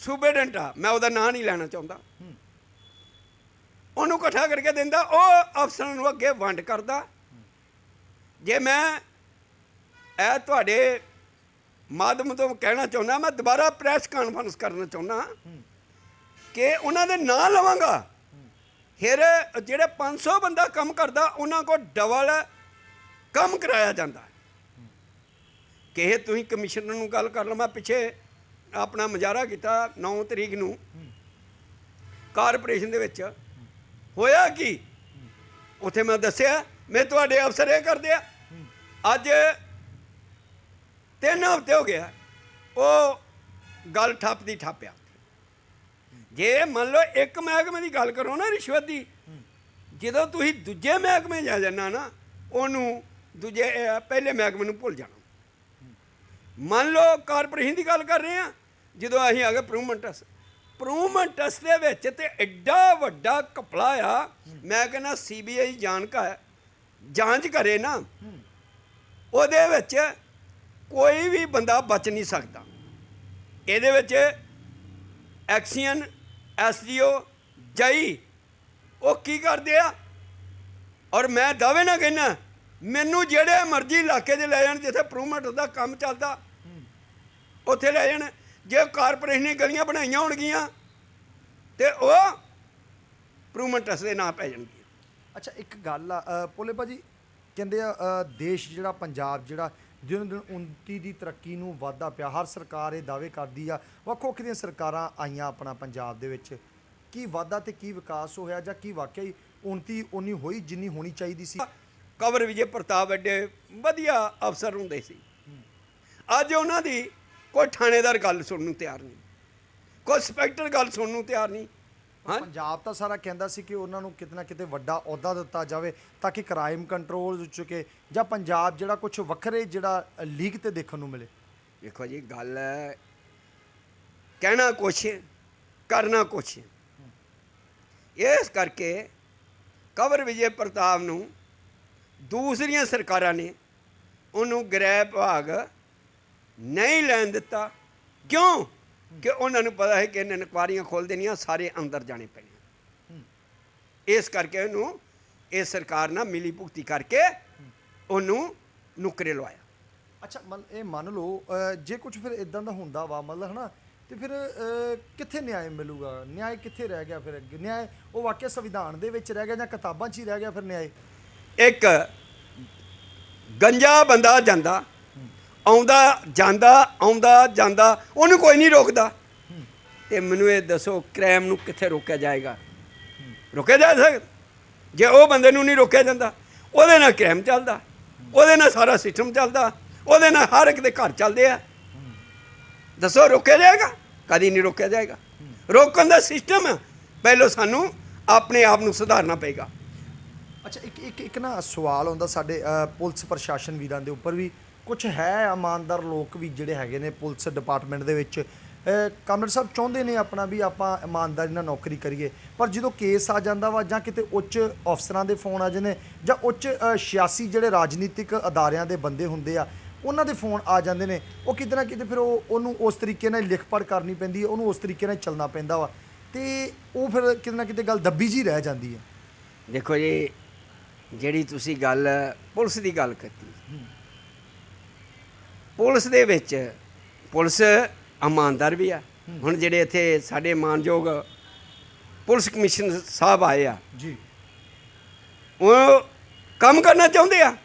ਸੂਬੇਡੈਂਟ ਆ, ਮੈਂ ਉਹਦਾ ਨਾਂ ਨਹੀਂ ਲੈਣਾ ਚਾਹੁੰਦਾ। ਉਹਨੂੰ ਇਕੱਠਾ ਕਰਕੇ ਦਿੰਦਾ, ਉਹ ਅਫਸਰਾਂ ਨੂੰ ਅੱਗੇ ਵੰਡ ਕਰਦਾ। ਜੇ ਮੈਂ ਇਹ ਤੁਹਾਡੇ ਮਾਧਿਅਮ ਤੋਂ ਕਹਿਣਾ ਚਾਹੁੰਦਾ, ਮੈਂ ਦੁਬਾਰਾ ਪ੍ਰੈਸ ਕਾਨਫਰੰਸ ਕਰਨਾ ਚਾਹੁੰਦਾ ਕਿ ਉਹਨਾਂ ਦੇ ਨਾਂ ਲਵਾਂਗਾ। ਫਿਰ ਜਿਹੜੇ 500 ਬੰਦਾ ਕੰਮ ਕਰਦਾ, ਉਹਨਾਂ ਕੋਲ ਡਬਲ ਕੰਮ ਕਰਾਇਆ ਜਾਂਦਾ ਕਿਹੇ ਤੁਸੀਂ ਕਮਿਸ਼ਨਰ ਨੂੰ ਗੱਲ ਕਰ ਲਓ। ਮੈਂ ਪਿੱਛੇ ਆਪਣਾ ਮੁਜ਼ਾਹਰਾ ਕੀਤਾ 9 ਤਰੀਕ ਨੂੰ। ਕਾਰਪੋਰੇਸ਼ਨ ਦੇ ਵਿੱਚ ਹੋਇਆ ਕੀ? ਉੱਥੇ ਮੈਂ ਦੱਸਿਆ, ਮੈਂ ਤੁਹਾਡੇ ਅਫਸਰ ਇਹ ਕਰਦੇ ਆ। ਅੱਜ ਤਿੰਨ ਹਫ਼ਤੇ ਹੋ ਗਿਆ ਉਹ ਗੱਲ ਠੱਪ ਦੀ ਜੇ ਮੰਨ ਲਓ ਇੱਕ ਮਹਿਕਮੇ ਦੀ ਗੱਲ ਕਰੋ ਨਾ ਰਿਸ਼ਵਤ ਦੀ, ਜਦੋਂ ਤੁਸੀਂ ਦੂਜੇ ਮਹਿਕਮੇ ਜਾ ਜਾਣਾ ਨਾ, ਉਹਨੂੰ ਦੂਜੇ ਅਹ, ਪਹਿਲੇ ਮਹਿਕਮੇ ਨੂੰ ਭੁੱਲ ਜਾਣਾ। ਮੰਨ ਲਓ ਕਾਰਪੋਰੇਸ਼ਨ ਦੀ ਗੱਲ ਕਰ ਰਹੇ ਆ ਜਦੋਂ ਅਸੀਂ ਆ ਗਏ ਪ੍ਰੂਵਮੈਂਟਸ ਪ੍ਰੂਵਮੈਂਟਸ ਦੇ ਵਿੱਚ ਤੇ ਐਡਾ ਵੱਡਾ ਕਪੜਾ ਆ ਮੈਂ ਕਹਿੰਦਾ ਸੀਬੀਆਈ ਜਾਣਕਾ ਜਾਂਚ ਕਰੇ ਨਾ ਉਹਦੇ ਵਿੱਚ ਕੋਈ ਵੀ ਬੰਦਾ ਬਚ ਨਹੀਂ ਸਕਦਾ। ਇਹਦੇ ਵਿੱਚ ਐਕਸੀਅਨ ਐਸਡੀਓ ਜਈ ਉਹ ਕੀ ਕਰਦੇ ਆ? ਔਰ ਮੈਂ ਦਾਅਵੇ ਨਾਲ ਕਹਿੰਦਾ ਮੈਨੂੰ ਜਿਹੜੇ ਮਰਜ਼ੀ ਇਲਾਕੇ ਦੇ ਲੈ ਜਾਣ, ਜਿੱਥੇ ਪ੍ਰੂਮੈਂਟ ਦਾ ਕੰਮ ਚੱਲਦਾ, ਉੱਥੇ ਲੈ ਜਾਣ। ਜੇ ਕਾਰਪੋਰੇਸ਼ਨ ਗਲੀਆਂ ਬਣਾਈਆਂ ਹੋਣਗੀਆਂ, ਤੇ ਉਹ ਪ੍ਰੂਵਮੈਂਟ ਦੇ ਨਾਂ ਪੈ ਜਾਣਗੇ ਅੱਛਾ, ਇੱਕ ਗੱਲ ਆ ਪੋਲੇ ਭਾਜੀ, ਕਹਿੰਦੇ ਆ ਦੇਸ਼ ਜਿਹੜਾ ਪੰਜਾਬ ਜਿਹੜਾ ਦਿਨ ਦਿਨ ਉਨਤੀ ਦੀ ਤਰੱਕੀ ਨੂੰ ਵਾਧਾ ਪਿਆ, ਹਰ ਸਰਕਾਰ ਇਹ ਦਾਅਵੇ ਕਰਦੀ ਆ ਵੱਖੋ ਵੱਖ ਦੀਆਂ ਸਰਕਾਰਾਂ ਆਈਆਂ ਆਪਣਾ ਪੰਜਾਬ ਦੇ ਵਿੱਚ। ਕੀ ਵਾਧਾ ਤੇ ਕੀ ਵਿਕਾਸ ਹੋਇਆ ਜਾਂ ਕੀ ਵਾਕਿਆ ਹੀ ਉਨਤੀ ਉਨੀ ਹੋਈ ਜਿੰਨੀ ਹੋਣੀ ਚਾਹੀਦੀ ਸੀ? ਕਵਰ ਵਿਜੇ ਪ੍ਰਤਾਪ ਐਡੇ ਵਧੀਆ ਅਫਸਰ ਹੁੰਦੇ ਸੀ। ਅੱਜ ਉਹਨਾਂ ਦੀ ਕੋਈ ਥਾਣੇਦਾਰ ਗੱਲ ਸੁਣਨ ਨੂੰ ਤਿਆਰ ਨਹੀਂ। ਕੋਈ ਇੰਸਪੈਕਟਰ ਗੱਲ ਸੁਣਨ ਨੂੰ ਤਿਆਰ ਨਹੀਂ। ਹਾਂ। ਪੰਜਾਬ ਤਾਂ ਸਾਰਾ ਕਹਿੰਦਾ ਸੀ ਕਿ ਉਹਨਾਂ ਨੂੰ ਕਿਤੇ ਨਾ ਕਿਤੇ ਵੱਡਾ ਅਹੁਦਾ ਦਿੱਤਾ ਜਾਵੇ ਤਾਂ ਕਿ ਕ੍ਰਾਈਮ ਕੰਟਰੋਲ ਹੋ ਚੁੱਕੇ ਜਾਂ ਪੰਜਾਬ ਜਿਹੜਾ ਕੁਝ ਵੱਖਰੇ ਜਿਹੜਾ ਲੀਗ ਤੇ ਦੇਖਣ ਨੂੰ ਮਿਲੇ। ਦੇਖੋ ਜੀ ਗੱਲ ਹੈ, ਕਹਿਣਾ ਕੁਛ ਕਰਨਾ ਕੁਛ। ਇਸ ਕਰਕੇ ਕਵਰ ਵਿਜੇ ਪ੍ਰਤਾਪ ਨੂੰ ਦੂਸਰੀਆਂ ਸਰਕਾਰਾਂ ਨੇ ਉਹਨੂੰ ਗ੍ਰਹਿ ਵਿਭਾਗ ਨਹੀਂ ਲੈਣ ਦਿੱਤਾ। ਕਿਉਂ? ਕਿ ਉਹਨਾਂ ਨੂੰ ਪਤਾ ਹੈ ਕਿ ਇਹਨਾਂ ਇਨਕੁਆਰੀਆਂ ਖੋਲ ਦੇਣੀਆਂ, ਸਾਰੇ ਅੰਦਰ ਜਾਣੇ ਪੈਣੇ ਇਸ ਕਰਕੇ ਉਹਨੂੰ ਇਹ ਸਰਕਾਰ ਨਾਲ ਮਿਲੀ ਭੁਗਤੀ ਕਰਕੇ ਉਹਨੂੰ ਨੁਕਰੇ ਲਵਾਇਆ। ਅੱਛਾ, ਮਨ, ਇਹ ਮੰਨ ਲਓ ਜੇ ਕੁਝ ਫਿਰ ਇਦਾਂ ਦਾ ਹੁੰਦਾ ਵਾ, ਮਤਲਬ ਹਨਾ, ਤੇ ਫਿਰ ਕਿੱਥੇ ਨਿਆਂ ਮਿਲੂਗਾ? ਨਿਆਂ ਕਿੱਥੇ ਰਹਿ ਗਿਆ ਫਿਰ ਨਿਆਂ, ਉਹ ਵਾਕਿਆ ਸੰਵਿਧਾਨ ਦੇ ਵਿੱਚ ਰਹਿ ਗਿਆ ਜਾਂ ਕਿਤਾਬਾਂ 'ਚ ਹੀ ਰਹਿ ਗਿਆ ਫਿਰ ਨਿਆਂ? ਇੱਕ ਗੰਜਾ ਬੰਦਾ ਜਾਂਦਾ, ਆਉਂਦਾ ਜਾਂਦਾ ਆਉਂਦਾ ਜਾਂਦਾ, ਉਹਨੂੰ ਕੋਈ ਨਹੀਂ ਰੋਕਦਾ। ਤੇ ਮੈਨੂੰ ਇਹ ਦੱਸੋ ਕ੍ਰਾਈਮ ਨੂੰ ਕਿੱਥੇ ਰੋਕਿਆ ਜਾਏਗਾ? ਰੋਕਿਆ ਜਾ ਸਕਦਾ? ਜੇ ਉਹ ਬੰਦੇ ਨੂੰ ਨਹੀਂ ਰੋਕਿਆ ਜਾਂਦਾ, ਉਹਦੇ ਨਾਲ ਕ੍ਰਾਈਮ ਚੱਲਦਾ, ਉਹਦੇ ਨਾਲ ਸਾਰਾ ਸਿਸਟਮ ਚੱਲਦਾ, ਉਹਦੇ ਨਾਲ ਹਰ ਇੱਕ ਦੇ ਘਰ ਚੱਲਦੇ ਆ। ਦੱਸੋ, ਰੋਕਿਆ ਜਾਏਗਾ? ਕਦੀ ਨਹੀਂ ਰੋਕਿਆ ਜਾਏਗਾ। ਰੋਕਣ ਦਾ ਸਿਸਟਮ ਪਹਿਲਾਂ ਸਾਨੂੰ ਆਪਣੇ ਆਪ ਨੂੰ ਸੁਧਾਰਨਾ ਪਏਗਾ। ਅੱਛਾ ਇੱਕ ਇੱਕ ਇੱਕ ਨਾ ਸਵਾਲ ਹੁੰਦਾ ਸਾਡੇ ਅ, ਪੁਲਿਸ ਪ੍ਰਸ਼ਾਸਨ ਵੀਰਾਂ ਦੇ ਉੱਪਰ ਵੀ। ਕੁਝ ਹੈ ਇਮਾਨਦਾਰ ਲੋਕ ਵੀ ਜਿਹੜੇ ਹੈਗੇ ਨੇ ਪੁਲਿਸ ਡਿਪਾਰਟਮੈਂਟ ਦੇ ਵਿੱਚ? ਅ, ਕਮਰ ਸਾਹਿਬ ਚਾਹੁੰਦੇ ਨੇ ਆਪਣਾ ਵੀ ਆਪਾਂ ਇਮਾਨਦਾਰੀ ਨਾਲ ਨੌਕਰੀ ਕਰੀਏ ਪਰ ਜਦੋਂ ਕੇਸ ਆ ਜਾਂਦਾ ਵਾ ਜਾਂ ਕਿਤੇ ਉੱਚ ਅਫਸਰਾਂ ਦੇ ਫੋਨ ਆ ਜਾਂਦੇ ਜਾਂ ਉੱਚ ਅ, ਸਿਆਸੀ ਜਿਹੜੇ ਰਾਜਨੀਤਿਕ ਅਦਾਰਿਆਂ ਦੇ ਬੰਦੇ ਹੁੰਦੇ ਆ ਉਹਨਾਂ ਦੇ ਫੋਨ ਆ ਜਾਂਦੇ ਨੇ ਉਹ ਕਿਤੇ ਨਾ ਕਿਤੇ ਫਿਰ ਉਹ ਉਹਨੂੰ ਉਸ ਤਰੀਕੇ ਨਾਲ ਲਿਖ ਪੜ੍ਹ ਕਰਨੀ ਪੈਂਦੀ ਹੈ ਉਹਨੂੰ ਉਸ ਤਰੀਕੇ ਨਾਲ ਚੱਲਣਾ ਪੈਂਦਾ ਵਾ। ਤੇ ਉਹ ਫਿਰ ਕਿਤੇ ਨਾ ਕਿਤੇ ਗੱਲ ਦੱਬੀ ਜੀ ਰਹਿ ਜਾਂਦੀ ਹੈ। ਦੇਖੋ ਜੀ ਜਿਹੜੀ ਤੁਸੀਂ ਗੱਲ ਪੁਲਿਸ ਦੀ ਗੱਲ ਕੀਤੀ। ਪੁਲਿਸ ਦੇ ਵਿੱਚ ਪੁਲਿਸ ਇਮਾਨਦਾਰ ਵੀ ਆ। ਹੁਣ ਜਿਹੜੇ ਇੱਥੇ ਸਾਡੇ ਮਾਨਯੋਗ ਪੁਲਿਸ ਕਮਿਸ਼ਨ ਸਾਹਿਬ ਆਏ ਆ। ਜੀ। ਉਹ ਕੰਮ ਕਰਨਾ ਚਾਹੁੰਦੇ ਆ।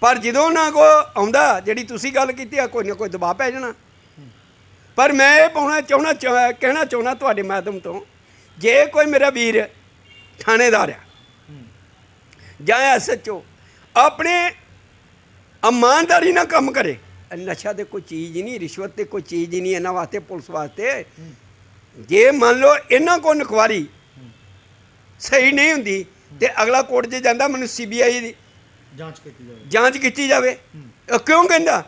ਪਰ ਜਦੋਂ ਉਹਨਾਂ ਕੋ ਆਉਂਦਾ ਜਿਹੜੀ ਤੁਸੀਂ ਗੱਲ ਕੀਤੀ ਆ ਕੋਈ ਨਾ ਕੋਈ ਦਬਾਅ ਪੈ ਜਾਣਾ। ਪਰ ਮੈਂ ਇਹ ਪਾਉਣਾ ਚਾਹਣਾ ਕਹਿਣਾ ਚਾਹੁੰਦਾ ਤੁਹਾਡੇ ਮਾਧਿਅਮ ਤੋਂ ਜੇ ਕੋਈ ਮੇਰਾ ਵੀਰ ਥਾਣੇਦਾਰ ਆ ਜਾਂ ਐਸਐਚਓ ਆਪਣੇ ਇਮਾਨਦਾਰੀ ਨਾਲ ਕੰਮ ਕਰੇ। ਨਸ਼ਾ ਤੇ ਕੋਈ ਚੀਜ਼ ਨਹੀਂ ਰਿਸ਼ਵਤ ਤੇ ਕੋਈ ਚੀਜ਼ ਨਹੀਂ ਇਹਨਾਂ ਵਾਸਤੇ ਪੁਲਿਸ ਵਾਸਤੇ। ਜੇ ਮੰਨ ਲਓ ਇਹਨਾਂ ਕੋ ਨਖਵਾਰੀ ਸਹੀ ਨਹੀਂ ਹੁੰਦੀ ਤੇ ਅਗਲਾ ਕੋਰਟ 'ਚ ਜਾਂਦਾ ਮੈਨੂੰ ਸੀਬੀਆਈ ਦੀ ਜਾਂਚ ਕੀਤੀ ਜਾਵੇ। ਜਾਂਚ ਕੀਤੀ ਜਾਵੇ। ਕਿਉਂ ਕਹਿੰਦਾ?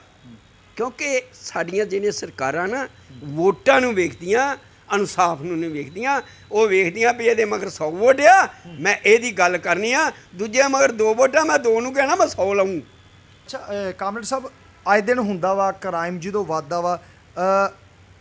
ਕਿਉਂਕਿ ਸਾਡੀਆਂ ਜਿਹੜੀਆਂ ਸਰਕਾਰਾਂ ਨਾ ਵੋਟਾਂ ਨੂੰ ਵੇਖਦੀਆਂ ਇਨਸਾਫ ਨੂੰ ਨਹੀਂ ਵੇਖਦੀਆਂ, ਉਹ ਵੇਖਦੀਆਂ ਵੀ ਇਹਦੇ ਮਗਰ 100 ਵੋਟ ਆ, ਮੈਂ ਇਹਦੀ ਗੱਲ ਕਰਨੀ ਆ, ਦੂਜੇ ਮਗਰ ਦੋ ਵੋਟਾਂ ਮੈਂ ਦੋ ਨੂੰ ਕਹਿਣਾ ਮੈਂ 100 ਲਾਉਂ ਅੱਛਾ ਕਾਮਰੇਡ ਸਾਹਿਬ, ਅੱਜ ਦਿਨ ਹੁੰਦਾ ਵਾ, ਕ੍ਰਾਈਮ ਜਦੋਂ ਵੱਧਦਾ ਵਾ